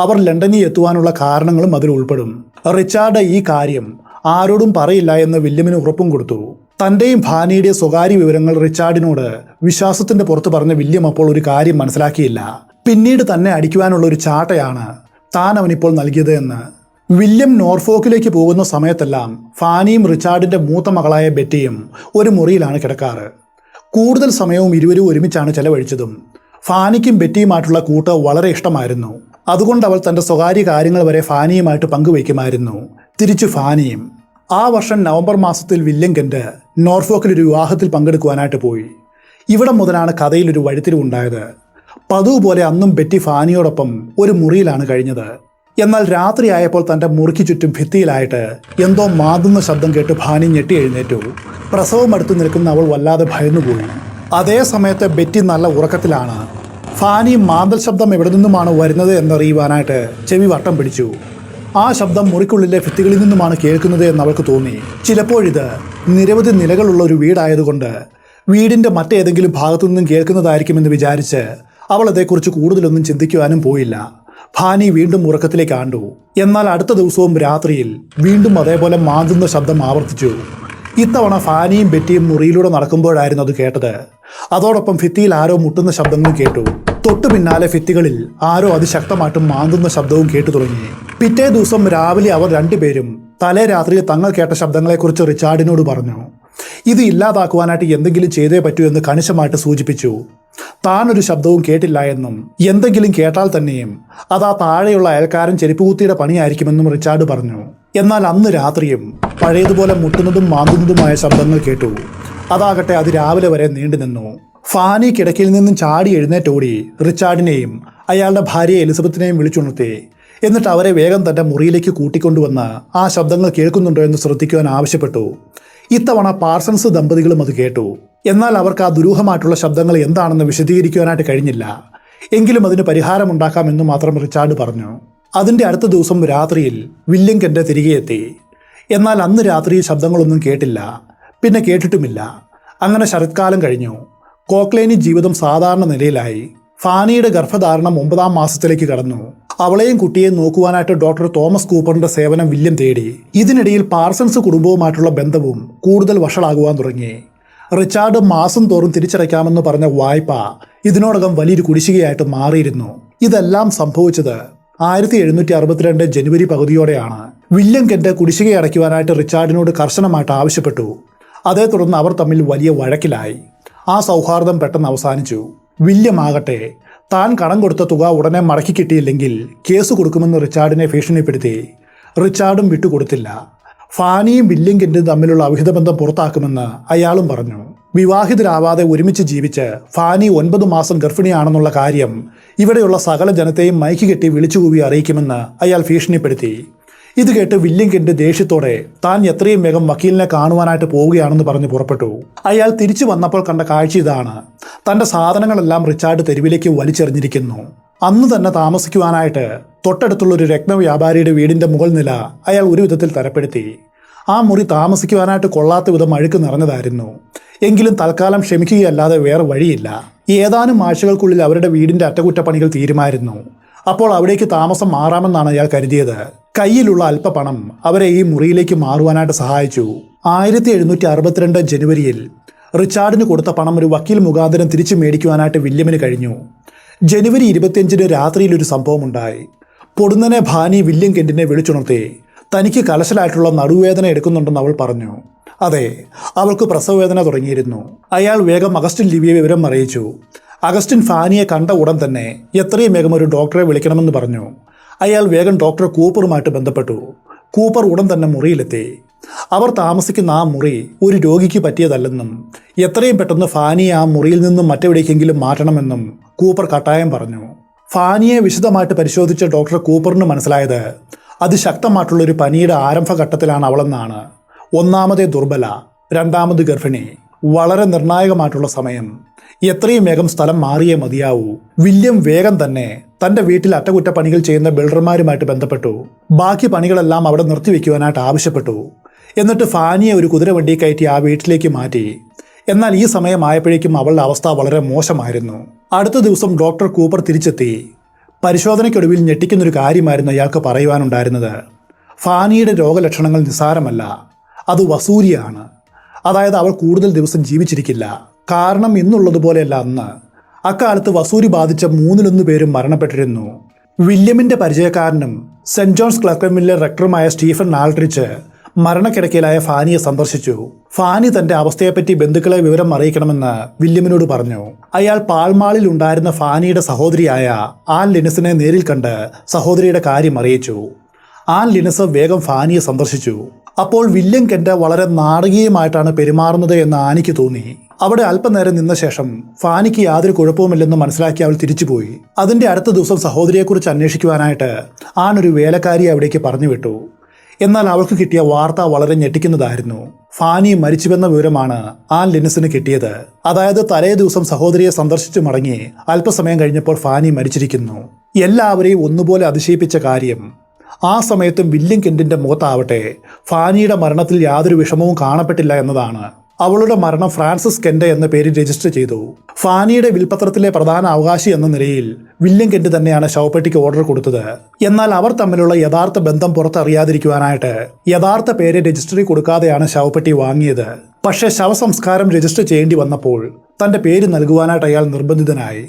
അവർ ലണ്ടനിൽ എത്തുവാനുള്ള കാരണങ്ങളും അതിൽ ഉൾപ്പെടും. റിച്ചാർഡ് ഈ കാര്യം ആരോടും പറയില്ല എന്ന് വില്യമിന് ഉറപ്പും കൊടുത്തു. തന്റെയും ഭാനിയുടെ സ്വകാര്യ വിവരങ്ങൾ റിച്ചാർഡിനോട് വിശ്വാസത്തിന്റെ പുറത്ത് പറഞ്ഞ വില്യം അപ്പോൾ ഒരു കാര്യം മനസ്സിലാക്കിയില്ല. പിന്നീട് തന്നെ അടിക്കുവാനുള്ള ഒരു ചാട്ടയാണ് താൻ അവനിപ്പോൾ നൽകിയത് എന്ന്. വില്യം നോർഫോക്കിലേക്ക് പോകുന്ന സമയത്തെല്ലാം ഫാനിയും റിച്ചാർഡിന്റെ മൂത്ത മകളായ ബെറ്റിയും ഒരു മുറിയിലാണ് കിടക്കാറ്. കൂടുതൽ സമയവും ഇരുവരും ഒരുമിച്ചാണ് ചെലവഴിച്ചതും. ഫാനിക്കും ബെറ്റിയുമായിട്ടുള്ള കൂട്ട് വളരെ ഇഷ്ടമായിരുന്നു. അതുകൊണ്ട് അവൾ തന്റെ സ്വകാര്യ കാര്യങ്ങൾ വരെ ഫാനിയുമായിട്ട് പങ്കുവയ്ക്കുമായിരുന്നു. തിരിച്ചു ഫാനിയും ആ വർഷം നവംബർ മാസത്തിൽ വില്യം കെന്റ് നോർഫോക്കിൽ ഒരു വിവാഹത്തിൽ പങ്കെടുക്കുവാനായിട്ട് പോയി. ഇവിടെ മുതലാണ് കഥയിൽ ഒരു വഴിത്തിരിവുണ്ടായത് പതിവ് പോലെ അന്നും ബെറ്റി ഫാനിയോടൊപ്പം ഒരു മുറിയിലാണ് കഴിഞ്ഞത്. എന്നാൽ രാത്രിയായപ്പോൾ തന്റെ മുറിക്ക് ചുറ്റും ഭിത്തിയിലായിട്ട് എന്തോ മാതുന്ന ശബ്ദം കേട്ട് ഭാനി ഞെട്ടി എഴുന്നേറ്റു. പ്രസവം അടുത്ത് നിൽക്കുന്ന അവൾ വല്ലാതെ ഭയന്നുപോയി. അതേ സമയത്ത് ബെറ്റി നല്ല ഉറക്കത്തിലാണ്. ഫാനി മാന്തൽ ശബ്ദം എവിടെ നിന്നുമാണ് വരുന്നത് എന്നറിയുവാനായിട്ട് ചെവി വട്ടം പിടിച്ചു. ആ ശബ്ദം മുറിക്കുള്ളിലെ ഭിത്തികളിൽ നിന്നുമാണ് കേൾക്കുന്നത് എന്ന് അവൾക്ക് തോന്നി. ചിലപ്പോഴിത് നിരവധി നിലകളുള്ള ഒരു വീടായതുകൊണ്ട് വീടിന്റെ മറ്റേതെങ്കിലും ഭാഗത്തു നിന്നും കേൾക്കുന്നതായിരിക്കുമെന്ന് വിചാരിച്ച് അവൾ അതേക്കുറിച്ച് കൂടുതലൊന്നും ചിന്തിക്കുവാനും പോയില്ല. ഭാനി വീണ്ടും ഉറക്കത്തിലേക്ക് ആണ്ടു. എന്നാൽ അടുത്ത ദിവസവും രാത്രിയിൽ വീണ്ടും അതേപോലെ മാന്തുന്ന ശബ്ദം ആവർത്തിച്ചു. ഇത്തവണ ഫാനിയും ബെറ്റിയും മുറിയിലൂടെ നടക്കുമ്പോഴായിരുന്നു അത് കേട്ടത്. അതോടൊപ്പം ഭിത്തിയിൽ ആരോ മുട്ടുന്ന ശബ്ദങ്ങളും കേട്ടു. തൊട്ടു പിന്നാലെ ഭിത്തികളിൽ ആരോ അതിശക്തമായിട്ടും മാന്തുന്ന ശബ്ദവും കേട്ടു തുടങ്ങി. പിറ്റേ ദിവസം രാവിലെ അവർ രണ്ടുപേരും തലേ രാത്രിയിൽ തങ്ങൾ കേട്ട ശബ്ദങ്ങളെക്കുറിച്ച് റിച്ചാർഡിനോട് പറഞ്ഞു. ഇത് ഇല്ലാതാക്കുവാനായിട്ട് എന്തെങ്കിലും ചെയ്തേ പറ്റൂ എന്ന് കണിശമായിട്ട് സൂചിപ്പിച്ചു. താനൊരു ശബ്ദവും കേട്ടില്ല എന്നും എന്തെങ്കിലും കേട്ടാൽ തന്നെയും അത് ആ താഴെയുള്ള അയൽക്കാരൻ ചെരുപ്പുകുത്തിയുടെ പണിയായിരിക്കുമെന്നും റിച്ചാർഡ് പറഞ്ഞു. എന്നാൽ അന്ന് രാത്രിയും പഴയതുപോലെ മുട്ടുന്നതും മാന്തുന്നതുമായ ശബ്ദങ്ങൾ കേട്ടു. അതാകട്ടെ അത് രാവിലെ വരെ നീണ്ടു നിന്നു ഫാനി കിടക്കയിൽ നിന്നും ചാടി എഴുന്നേറ്റ് ഓടി റിച്ചാർഡിനെയും അയാളുടെ ഭാര്യ എലിസബത്തിനെയും വിളിച്ചുണർത്തി. എന്നിട്ട് അവരെ വേഗം തന്റെ മുറിയിലേക്ക് കൂട്ടിക്കൊണ്ടുവന്ന് ആ ശബ്ദങ്ങൾ കേൾക്കുന്നുണ്ടോ എന്ന് ശ്രദ്ധിക്കുവാൻ ആവശ്യപ്പെട്ടു. ഇത്തവണ പാർസൺസ് ദമ്പതികളും അത് കേട്ടു. എന്നാൽ അവർക്ക് ആ ദുരൂഹമായിട്ടുള്ള ശബ്ദങ്ങൾ എന്താണെന്ന് വിശദീകരിക്കുവാനായിട്ട് കഴിഞ്ഞില്ല. എങ്കിലും അതിന് പരിഹാരമുണ്ടാക്കാമെന്ന് മാത്രം റിച്ചാർഡ് പറഞ്ഞു. അതിന്റെ അടുത്ത ദിവസം രാത്രിയിൽ വില്യം കെന്റ് തിരികെ എത്തി. എന്നാൽ അന്ന് രാത്രി ശബ്ദങ്ങളൊന്നും കേട്ടില്ല. പിന്നെ കേട്ടിട്ടുമില്ല. അങ്ങനെ ശരത്കാലം കഴിഞ്ഞു. കോക്ലേനി ജീവിതം സാധാരണ നിലയിലായി. ഫാനിയുടെ ഗർഭധാരണം ഒമ്പതാം മാസത്തിലേക്ക് കടന്നു. അവളെയും കുട്ടിയെയും നോക്കുവാനായിട്ട് ഡോക്ടർ തോമസ് കൂപ്പറിന്റെ സേവനം വില്യം തേടി. ഇതിനിടയിൽ പാർസൺസ് കുടുംബവുമായിട്ടുള്ള ബന്ധവും കൂടുതൽ വഷളാകുവാൻ തുടങ്ങി. റിച്ചാർഡ് മാസം തോറും തിരിച്ചടയ്ക്കാമെന്ന് പറഞ്ഞ വായ്പ ഇതിനോടകം വലിയൊരു കുടിശ്ശികയായിട്ട് മാറിയിരുന്നു. ഇതെല്ലാം സംഭവിച്ചത് ആയിരത്തി എഴുന്നൂറ്റി അറുപത്തിരണ്ട് ജനുവരി പകുതിയോടെയാണ്. വില്യം കെന്റ് കുടിശ്ശിക അടയ്ക്കുവാനായിട്ട് റിച്ചാർഡിനോട് കർശനമായിട്ട് ആവശ്യപ്പെട്ടു. അതേ തുടർന്ന് അവർ തമ്മിൽ വലിയ വഴക്കിലായി. ആ സൗഹാർദ്ദം പെട്ടെന്ന് അവസാനിച്ചു. വില്യം ആകട്ടെ താൻ കടം കൊടുത്ത തുക ഉടനെ മടക്കി കിട്ടിയില്ലെങ്കിൽ കേസ് കൊടുക്കുമെന്ന് റിച്ചാർഡിനെ ഭീഷണിപ്പെടുത്തി. റിച്ചാർഡും വിട്ടുകൊടുത്തില്ല. ഫാനിയും കെന്റും തമ്മിലുള്ള അവിഹിത ബന്ധം പുറത്താക്കുമെന്ന് അയാളും പറഞ്ഞു. വിവാഹിതരാവാതെ ഒരുമിച്ച് ജീവിച്ച് ഫാനി ഒൻപത് മാസം ഗർഭിണിയാണെന്നുള്ള കാര്യം ഇവിടെയുള്ള സകല ജനത്തെയും മൈക്ക് കെട്ടി വിളിച്ചുകൂവി അറിയിക്കുമെന്ന് അയാൾ ഭീഷണിപ്പെടുത്തി. ഇത് കേട്ട് വില്യം കെന്റ് ദേഷ്യത്തോടെ താൻ എത്രയും വേഗം വക്കീലിനെ കാണുവാനായിട്ട് പോവുകയാണെന്ന് പറഞ്ഞ് പുറപ്പെട്ടു. അയാൾ തിരിച്ചു വന്നപ്പോൾ കണ്ട കാഴ്ച ഇതാണ്. തന്റെ സാധനങ്ങളെല്ലാം റിച്ചാർഡ് തെരുവിലേക്ക് വലിച്ചെറിഞ്ഞിരിക്കുന്നു. അന്ന് തന്നെ താമസിക്കുവാനായിട്ട് തൊട്ടടുത്തുള്ള ഒരു രത്നവ്യാപാരിയുടെ വീടിന്റെ മുകൾ നില അയാൾ ഒരു വിധത്തിൽ തരപ്പെടുത്തി. ആ മുറി താമസിക്കുവാനായിട്ട് കൊള്ളാത്ത വിധം അഴുക്ക് നിറഞ്ഞതായിരുന്നു. എങ്കിലും തൽക്കാലം ക്ഷമിക്കുകയല്ലാതെ വേറെ വഴിയില്ല. ഏതാനും ആഴ്ചകൾക്കുള്ളിൽ അവരുടെ വീടിന്റെ അറ്റകുറ്റപ്പണികൾ തീരുമായിരുന്നു. അപ്പോൾ അവിടേക്ക് താമസം മാറാമെന്നാണ് അയാൾ കരുതിയത്. കയ്യിലുള്ള അല്പപണം അവരെ ഈ മുറിയിലേക്ക് മാറുവാനായിട്ട് സഹായിച്ചു. ആയിരത്തി എഴുന്നൂറ്റി അറുപത്തിരണ്ട് ജനുവരിയിൽ റിച്ചാർഡിന് കൊടുത്ത പണം ഒരു വക്കീൽ മുഖാന്തരം തിരിച്ചു മേടിക്കുവാനായിട്ട് വില്യമിന് കഴിഞ്ഞു. ജനുവരി ഇരുപത്തിയഞ്ചിന് രാത്രിയിൽ ഒരു സംഭവം ഉണ്ടായി. പൊടുന്നനെ ഭാനി വില്യം കെന്റിനെ വിളിച്ചുണർത്തി തനിക്ക് കലശലായിട്ടുള്ള നടുവേദന എടുക്കുന്നുണ്ടെന്ന് അവൾ പറഞ്ഞു. അതെ അവൾക്ക് പ്രസവവേദന തുടങ്ങിയിരുന്നു. അയാൾ വേഗം അഗസ്റ്റിൻ ലിവിയെ വിവരം അറിയിച്ചു അഗസ്റ്റിൻ ഫാനിയെ കണ്ട ഉടൻ തന്നെ എത്രയും വേഗം ഒരു ഡോക്ടറെ വിളിക്കണമെന്ന് പറഞ്ഞു. അയാൾ വേഗം ഡോക്ടർ കൂപ്പറുമായിട്ട് ബന്ധപ്പെട്ടു. കൂപ്പർ ഉടൻ തന്നെ മുറിയിലെത്തി. അവർ താമസിക്കുന്ന ആ മുറി ഒരു രോഗിക്ക് പറ്റിയതല്ലെന്നും എത്രയും പെട്ടെന്ന് ഫാനിയെ ആ മുറിയിൽ നിന്നും മറ്റെവിടേക്കെങ്കിലും മാറ്റണമെന്നും കൂപ്പർ കട്ടായം പറഞ്ഞു. ഫാനിയെ വിശദമായിട്ട് പരിശോധിച്ച ഡോക്ടർ കൂപ്പറിന് മനസ്സിലായത് ഒരു പനിയുടെ ആരംഭഘട്ടത്തിലാണ് അവളെന്നാണ്. ഒന്നാമതേ ദുർബല രണ്ടാമത് ഗർഭിണി. വളരെ നിർണായകമായിട്ടുള്ള സമയം. എത്രയും വേഗം സ്ഥലം മാറിയേ മതിയാവൂ. വില്യം വേഗം തന്നെ തന്റെ വീട്ടിൽ അറ്റകുറ്റപ്പണികൾ ചെയ്യുന്ന ബിൽഡർമാരുമായിട്ട് ബന്ധപ്പെട്ടു. ബാക്കി പണികളെല്ലാം അവിടെ നിർത്തിവെക്കുവാനായിട്ട് ആവശ്യപ്പെട്ടു. എന്നിട്ട് ഫാനിയെ ഒരു കുതിരവണ്ടി കയറ്റി ആ വീട്ടിലേക്ക് മാറ്റി. എന്നാൽ ഈ സമയമായപ്പോഴേക്കും അവളുടെ അവസ്ഥ വളരെ മോശമായിരുന്നു. അടുത്ത ദിവസം ഡോക്ടർ കൂപ്പർ തിരിച്ചെത്തി. പരിശോധനയ്ക്കൊടുവിൽ ഞെട്ടിക്കുന്നൊരു കാര്യമായിരുന്നു അയാൾക്ക് പറയുവാനുണ്ടായിരുന്നത്. ഫാനിയുടെ രോഗലക്ഷണങ്ങൾ നിസാരമല്ല അത് വസൂരിയാണ്. അതായത് അവൾ കൂടുതൽ ദിവസം ജീവിച്ചിരിക്കില്ല. കാരണം ഇന്നുള്ളതുപോലെയല്ല അന്ന്. അക്കാലത്ത് വസൂരി ബാധിച്ച മൂന്നിലൊന്ന് പേരും മരണപ്പെട്ടിരുന്നു. വില്യമിന്റെ പരിചയക്കാരനും സെന്റ് ജോൺസ് ക്ലർക്കമിലെ റെക്ടറുമായ സ്റ്റീഫൻ ആൾട്രിച്ച് മരണക്കിടക്കയിലായ ഫാനിയെ സന്ദർശിച്ചു. ഫാനി തന്റെ അവസ്ഥയെപ്പറ്റി ബന്ധുക്കളെ വിവരം അറിയിക്കണമെന്ന് വില്യമിനോട് പറഞ്ഞു. അയാൾ പാൽമാളിൽ ഉണ്ടായിരുന്ന ഫാനിയുടെ സഹോദരിയായ ആൻ ലിനസിനെ നേരിൽ കണ്ട് സഹോദരിയുടെ കാര്യം അറിയിച്ചു. ആൻ ലിനസ് വേഗം ഫാനിയെ സന്ദർശിച്ചു. അപ്പോൾ വില്യം കെന്റ് വളരെ നാടകീയമായിട്ടാണ് പെരുമാറുന്നത് എന്ന് ആനിക്ക് തോന്നി. അവിടെ അല്പനേരം നിന്ന ശേഷം ഫാനിക്ക് യാതൊരു കുഴപ്പവുമില്ലെന്ന് മനസ്സിലാക്കി അവൾ തിരിച്ചുപോയി. അതിന്റെ അടുത്ത ദിവസം സഹോദരിയെക്കുറിച്ച് അന്വേഷിക്കുവാനായിട്ട് ആനൊരു വേലക്കാരിയെ അവിടേക്ക് പറഞ്ഞു വിട്ടു എന്നാൽ അവൾക്ക് കിട്ടിയ വാർത്ത വളരെ ഞെട്ടിക്കുന്നതായിരുന്നു. ഫാനി മരിച്ചുവെന്ന വിവരമാണ് ആൻ ലിനസിന് കിട്ടിയത്. അതായത് തലേ ദിവസം സഹോദരിയെ സന്ദർശിച്ചു മടങ്ങി അല്പസമയം കഴിഞ്ഞപ്പോൾ ഫാനി മരിച്ചിരിക്കുന്നു. എല്ലാവരെയും ഒന്നുപോലെ അതിശയിപ്പിച്ച കാര്യം. ആ സമയത്തും വില്യം കെന്റിന്റെ മുഖത്താവട്ടെ ഫാനിയുടെ മരണത്തിൽ യാതൊരു വിഷമവും കാണപ്പെട്ടില്ല എന്നതാണ്. അവളുടെ മരണം ഫ്രാൻസിസ് കെൻഡ എന്ന പേരിൽ രജിസ്റ്റർ ചെയ്തു. ഫാനിയുടെ വിൽപത്രത്തിലെ പ്രധാന അവകാശി എന്ന നിലയിൽ വില്യം കെൻഡ് തന്നെയാണ് ശവപ്പെട്ടിക്ക് ഓർഡർ കൊടുത്തത്. എന്നാൽ അവർ തമ്മിലുള്ള യഥാർത്ഥ ബന്ധം പുറത്തറിയാതിരിക്കുവാനായിട്ട് യഥാർത്ഥ പേര് രജിസ്റ്ററിൽ കൊടുക്കാതെയാണ് ശവപ്പെട്ടി വാങ്ങിയത്. പക്ഷേ ശവസംസ്കാരം രജിസ്റ്റർ ചെയ്യേണ്ടി വന്നപ്പോൾ തന്റെ പേര് നൽകുവാനായിട്ട് അയാൾ നിർബന്ധിതനായി.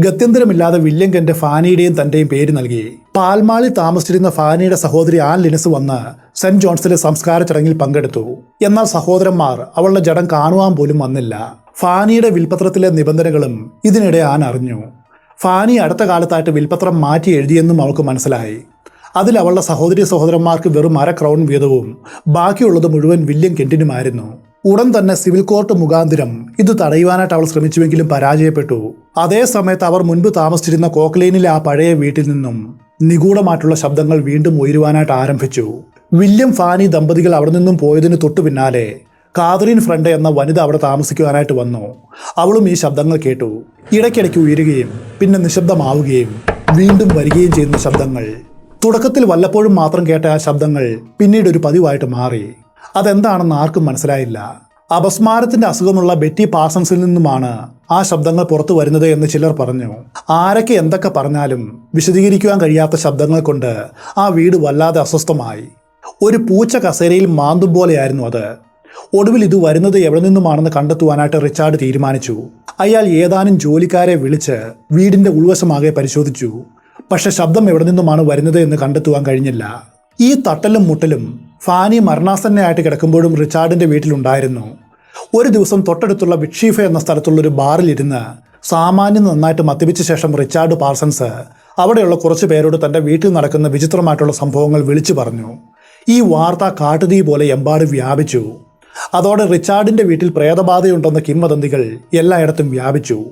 ഗത്യന്തരമില്ലാതെ വില്യങ്കന്റെ കെന്റ് ഫാനിയുടെയും തന്റെയും പേര് നൽകി. പാൽമാളിൽ താമസിച്ചിരുന്ന ഫാനിയുടെ സഹോദരി ആൻ ലിനസ് വന്ന് സെന്റ് ജോൺസിലെ സംസ്കാര ചടങ്ങിൽ പങ്കെടുത്തു. എന്നാൽ സഹോദരന്മാർ അവളുടെ ജടം കാണുവാൻ പോലും വന്നില്ല. ഫാനിയുടെ വിൽപത്രത്തിലെ നിബന്ധനകളും ഇതിനിടെ ആൻ അറിഞ്ഞു. ഫാനി അടുത്ത കാലത്തായിട്ട് വിൽപത്രം മാറ്റി എഴുതിയെന്നും അവൾക്ക് മനസ്സിലായി. അതിൽ അവളുടെ സഹോദരി സഹോദരന്മാർക്ക് വെറും അര ക്രൗൺ വീതവും ബാക്കിയുള്ളത് മുഴുവൻ വില്യം കെന്റിനുമായിരുന്നു. ഉടൻ തന്നെ സിവിൽ കോർട്ട് മുഖാന്തിരം. ഇത് തടയുവാനായിട്ട് അവൾ ശ്രമിച്ചുവെങ്കിലും പരാജയപ്പെട്ടു. അതേ സമയത്ത് അവർ മുൻപ് താമസിച്ചിരുന്ന കോക്ലെയിനിലെ ആ പഴയ വീട്ടിൽ നിന്നും നിഗൂഢമായിട്ടുള്ള ശബ്ദങ്ങൾ വീണ്ടും ഉയരുവാനായിട്ട് ആരംഭിച്ചു. വില്യം ഫാനി ദമ്പതികൾ അവിടെ നിന്നും പോയതിന് തൊട്ടു പിന്നാലെ കാതറിൻ ഫ്രണ്ട് എന്ന വനിത അവിടെ താമസിക്കുവാനായിട്ട് വന്നു. അവളും ഈ ശബ്ദങ്ങൾ കേട്ടു. ഇടയ്ക്കിടയ്ക്ക് ഉയരുകയും പിന്നെ നിശബ്ദമാവുകയും വീണ്ടും വരികയും ചെയ്യുന്ന ശബ്ദങ്ങൾ. തുടക്കത്തിൽ വല്ലപ്പോഴും മാത്രം കേട്ട ആ ശബ്ദങ്ങൾ പിന്നീട് ഒരു പതിവായിട്ട് മാറി. അതെന്താണെന്ന് ആർക്കും മനസ്സിലായില്ല. അപസ്മാരത്തിന്റെ അസുഖമുള്ള ബെറ്റി പാസൻസിൽ നിന്നുമാണ് ആ ശബ്ദങ്ങൾ പുറത്തു വരുന്നത് എന്ന് ചിലർ പറഞ്ഞു. ആരൊക്കെ എന്തൊക്കെ പറഞ്ഞാലും വിശദീകരിക്കുവാൻ കഴിയാത്ത ശബ്ദങ്ങൾ കൊണ്ട് ആ വീട് വല്ലാതെ അസ്വസ്ഥമായി. ഒരു പൂച്ച കസേരയിൽ മാന്തും പോലെയായിരുന്നു അത്. ഒടുവിൽ ഇത് വരുന്നത് എവിടെ നിന്നുമാണെന്ന് കണ്ടെത്തുവാനായിട്ട് റിച്ചാർഡ് തീരുമാനിച്ചു. അയാൾ ഏതാനും ജോലിക്കാരെ വിളിച്ച് വീടിന്റെ ഉൾവശമാകെ പരിശോധിച്ചു. പക്ഷെ ശബ്ദം എവിടെ നിന്നുമാണ് വരുന്നത് എന്ന് കണ്ടെത്തുവാൻ കഴിഞ്ഞില്ല. ഈ തട്ടലും മുട്ടലും ഫാനി മരണാസന്നയായിട്ട് കിടക്കുമ്പോഴും റിച്ചാർഡിന്റെ വീട്ടിലുണ്ടായിരുന്നു. ഒരു ദിവസം തൊട്ടടുത്തുള്ള വിക്ഷീഫ എന്ന സ്ഥലത്തുള്ളൊരു ബാറിലിരുന്ന് സാമാന്യം നന്നായിട്ട് മദ്യപിച്ച ശേഷം റിച്ചാർഡ് പാർസൺസ് അവിടെയുള്ള കുറച്ച് പേരോട് തന്റെ വീട്ടിൽ നടക്കുന്ന വിചിത്രമായിട്ടുള്ള സംഭവങ്ങൾ വിളിച്ചു പറഞ്ഞു. ഈ വാർത്ത കാട്ടുതീ പോലെ എമ്പാട് വ്യാപിച്ചു. അതോടെ റിച്ചാർഡിന്റെ വീട്ടിൽ പ്രേതബാധയുണ്ടെന്ന കിംവദന്തികൾ എല്ലായിടത്തും വ്യാപിച്ചു.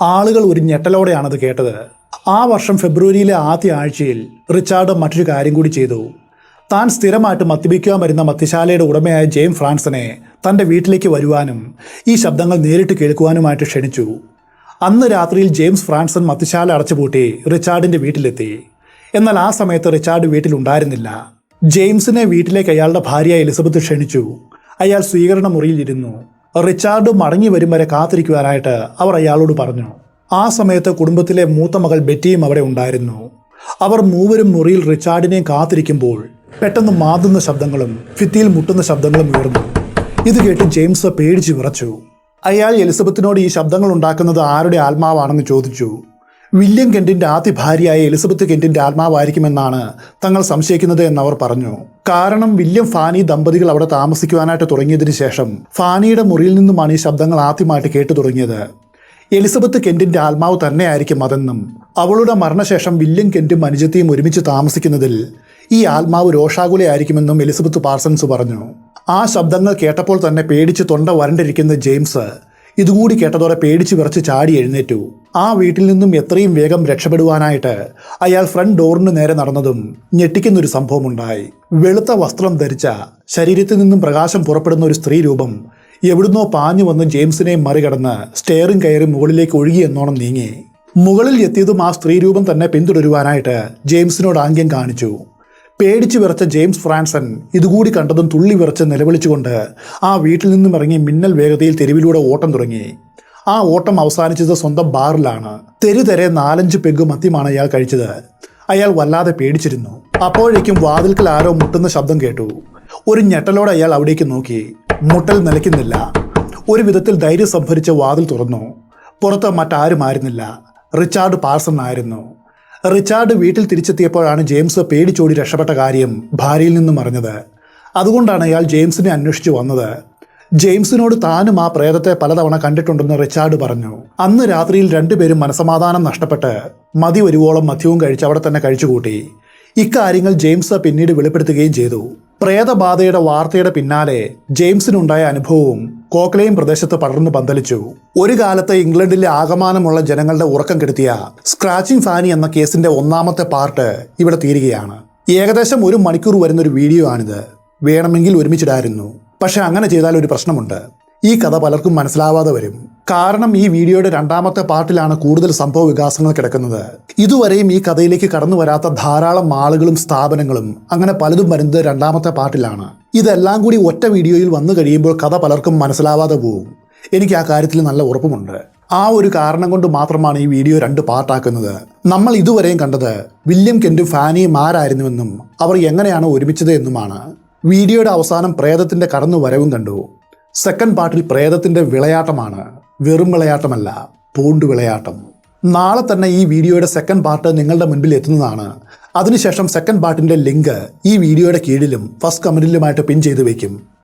ആളുകൾ ഒരു ഞെട്ടലോടെയാണത് കേട്ടത്. ആ വർഷം ഫെബ്രുവരിയിലെ ആദ്യ ആഴ്ചയിൽ റിച്ചാർഡ് മറ്റൊരു കാര്യം കൂടി ചെയ്തു. താൻ സ്ഥിരമായിട്ട് മദ്യപിക്കുവാൻ വരുന്ന മദ്യശാലയുടെ ഉടമയായ ജെയിം ഫ്രാൻസിനെ തന്റെ വീട്ടിലേക്ക് വരുവാനും ഈ ശബ്ദങ്ങൾ നേരിട്ട് കേൾക്കുവാനുമായിട്ട് ക്ഷണിച്ചു. അന്ന് രാത്രിയിൽ ജെയിംസ് ഫ്രാൻസൺ മദ്യശാല അടച്ചുപൂട്ടി റിച്ചാർഡിന്റെ വീട്ടിലെത്തി. എന്നാൽ ആ സമയത്ത് റിച്ചാർഡ് വീട്ടിലുണ്ടായിരുന്നില്ല. ജെയിംസിനെ വീട്ടിലേക്ക് അയാളുടെ ഭാര്യ എലിസബത്ത് ക്ഷണിച്ചു. അയാൾ സ്വീകരണ മുറിയിലിരുന്നു റിച്ചാർഡ് മടങ്ങി വരും വരെ കാത്തിരിക്കുവാനായിട്ട് അവർ അയാളോട് പറഞ്ഞു. ആ സമയത്ത് കുടുംബത്തിലെ മൂത്ത മകൾ ബെറ്റിയും അവിടെ ഉണ്ടായിരുന്നു. അവർ മൂവരും മുറിയിൽ റിച്ചാർഡിനെയും കാത്തിരിക്കുമ്പോൾ പെട്ടെന്ന് മാതുന്ന ശബ്ദങ്ങളും ഭിത്തിയിൽ മുട്ടുന്ന ശബ്ദങ്ങളും ഉയർന്നു. ഇത് കേട്ട് ജെയിംസ് പേടിച്ച് വിറച്ചു. അയാൾ എലിസബത്തിനോട് ഈ ശബ്ദങ്ങൾ ഉണ്ടാക്കുന്നത് ആരുടെ ആത്മാവാണെന്ന് ചോദിച്ചു. വില്യം കെന്റിന്റെ ആദ്യ ഭാര്യയായ എലിസബത്ത് കെന്റിന്റെ ആത്മാവായിരിക്കുമെന്നാണ് തങ്ങൾ സംശയിക്കുന്നത് എന്നവർ പറഞ്ഞു. കാരണം വില്യം ഫാനി ദമ്പതികൾ അവിടെ താമസിക്കുവാനായിട്ട് തുടങ്ങിയതിനു ശേഷം ഫാനിയുടെ മുറിയിൽ നിന്നുമാണ് ഈ ശബ്ദങ്ങൾ ആദ്യമായിട്ട് കേട്ടു തുടങ്ങിയത്. എലിസബത്ത് കെന്റിന്റെ ആത്മാവ് തന്നെയായിരിക്കും അതെന്നും അവളുടെ മരണശേഷം വില്യം കെന്റും അനുജത്തിയും ഒരുമിച്ച് താമസിക്കുന്നതിൽ ഈ ആത്മാവ് രോഷാകുലയായിരിക്കുമെന്നും എലിസബത്ത് പാർസൺസ് പറഞ്ഞു. ആ ശബ്ദങ്ങൾ കേട്ടപ്പോൾ തന്നെ പേടിച്ച് തൊണ്ട വരണ്ടിരിക്കുന്ന ജെയിംസ് ഇതുകൂടി കേട്ടതോടെ പേടിച്ച് വിറച്ച് ചാടി എഴുന്നേറ്റു. ആ വീട്ടിൽ നിന്നും എത്രയും വേഗം രക്ഷപ്പെടുവാനായിട്ട് അയാൾ ഫ്രണ്ട് ഡോറിന് നേരെ നടന്നതും ഞെട്ടിക്കുന്നൊരു സംഭവമുണ്ടായി. വെളുത്ത വസ്ത്രം ധരിച്ച ശരീരത്തിൽ നിന്നും പ്രകാശം പുറപ്പെടുന്ന ഒരു സ്ത്രീ രൂപം എവിടുന്നോ പാഞ്ഞു വന്ന് ജെയിംസിനെ മറികടന്ന് സ്റ്റെയറും കയറി മുകളിലേക്ക് ഒഴുകി എന്നോണം നീങ്ങി. മുകളിൽ എത്തിയതും ആ സ്ത്രീ രൂപം തന്നെ പിന്തുടരുവാനായിട്ട് ജെയിംസിനോട് ആംഗ്യം കാണിച്ചു. പേടിച്ചു വിറച്ച ജെയിംസ് ഫ്രാൻസൺ ഇതുകൂടി കണ്ടതും തുള്ളി വിറച്ച് നിലവിളിച്ചുകൊണ്ട് ആ വീട്ടിൽ നിന്നും ഇറങ്ങി മിന്നൽ വേഗതയിൽ തെരുവിലൂടെ ഓട്ടം തുടങ്ങി. ആ ഓട്ടം അവസാനിച്ചത് സ്വന്തം ബാറിലാണ്. തെരുതെരെ നാലഞ്ച് പെഗ് മദ്യമാണ് അയാൾ കഴിച്ചത്. അയാൾ വല്ലാതെ പേടിച്ചിരുന്നു. അപ്പോഴേക്കും വാതിൽക്കൽ ആരോ മുട്ടുന്ന ശബ്ദം കേട്ടു. ഒരു ഞെട്ടലോടെ അയാൾ അവിടേക്ക് നോക്കി. മുട്ടൽ നിലയ്ക്കുന്നില്ല. ഒരു വിധത്തിൽ ധൈര്യം സംഭരിച്ച് വാതിൽ തുറന്നു. പുറത്ത് മറ്റാരും ആയിരുന്നില്ല. റിച്ചാർഡ് പാർസൺ ആയിരുന്നു. റിച്ചാർഡ് വീട്ടിൽ തിരിച്ചെത്തിയപ്പോഴാണ് ജെയിംസ് പേടിച്ചോടി രക്ഷപ്പെട്ട കാര്യം ഭാര്യയിൽ നിന്നും അറിഞ്ഞത്. അതുകൊണ്ടാണ് അയാൾ ജെയിംസിനെ അന്വേഷിച്ചു വന്നത്. ജെയിംസിനോട് താനും ആ പ്രേതത്തെ പലതവണ കണ്ടിട്ടുണ്ടെന്ന് റിച്ചാർഡ് പറഞ്ഞു. അന്ന് രാത്രിയിൽ രണ്ടുപേരും മനസമാധാനം നഷ്ടപ്പെട്ട് മതി ഒരുവോളം മദ്യവും കഴിച്ച് അവിടെ തന്നെ കഴിച്ചുകൂട്ടി. ഇക്കാര്യങ്ങൾ ജെയിംസ് പിന്നീട് വെളിപ്പെടുത്തുകയും ചെയ്തു. പ്രേതബാധയുടെ വാർത്തയുടെ പിന്നാലെ ജെയിംസിനുണ്ടായ അനുഭവവും കോക്ലെയും പ്രദേശത്ത് പടർന്നു പന്തലിച്ചു. ഒരു കാലത്ത് ഇംഗ്ലണ്ടിലെ ആകമാനമുള്ള ജനങ്ങളുടെ ഉറക്കം കെടുത്തിയ സ്ക്രാച്ചിംഗ് ഫാനി എന്ന കേസിന്റെ ഒന്നാമത്തെ പാർട്ട് ഇവിടെ തീരുകയാണ്. ഏകദേശം ഒരു മണിക്കൂർ വരുന്ന ഒരു വീഡിയോ ആണിത് വേണമെങ്കിൽ ഒരുമിച്ചിടായിരുന്നു. പക്ഷെ അങ്ങനെ ചെയ്താൽ ഒരു പ്രശ്നമുണ്ട്. ഈ കഥ പലർക്കും മനസ്സിലാവാതെ വരും. കാരണം ഈ വീഡിയോയുടെ രണ്ടാമത്തെ പാർട്ടിലാണ് കൂടുതൽ സംഭവ വികാസങ്ങൾ കിടക്കുന്നത്. ഇതുവരെയും ഈ കഥയിലേക്ക് കടന്നു വരാത്ത ധാരാളം ആളുകളും സ്ഥാപനങ്ങളും അങ്ങനെ പലതും വരുന്നത് രണ്ടാമത്തെ പാർട്ടിലാണ്. ഇതെല്ലാം കൂടി ഒറ്റ വീഡിയോയിൽ വന്നു കഴിയുമ്പോൾ കഥ പലർക്കും മനസ്സിലാവാതെ പോവും. എനിക്ക് ആ കാര്യത്തിൽ നല്ല ഉറപ്പുമുണ്ട്. ആ ഒരു കാരണം കൊണ്ട് മാത്രമാണ് ഈ വീഡിയോ രണ്ട് പാർട്ടാക്കുന്നത്. നമ്മൾ ഇതുവരെയും കണ്ടത് വില്യം കെന്റും ഫാനിയും ആരായിരുന്നുവെന്നും അവർ എങ്ങനെയാണ് ഒരുമിച്ചത് എന്നുമാണ്. വീഡിയോയുടെ അവസാനം പ്രേതത്തിന്റെ കടന്നു വരവും കണ്ടു. സെക്കൻഡ് പാർട്ടിൽ പ്രേതത്തിന്റെ വിളയാട്ടമാണ് വെറും വിളയാട്ടമല്ല പൂണ്ട് വിളയാട്ടം. നാളെ തന്നെ ഈ വീഡിയോയുടെ സെക്കൻഡ് പാർട്ട് നിങ്ങളുടെ മുൻപിൽ എത്തുന്നതാണ്. അതിനുശേഷം സെക്കൻഡ് പാർട്ടിന്റെ ലിങ്ക് ഈ വീഡിയോയുടെ കീഴിലും ഫസ്റ്റ് കമന്റിലുമായിട്ട് പിൻ ചെയ്ത് വെക്കും.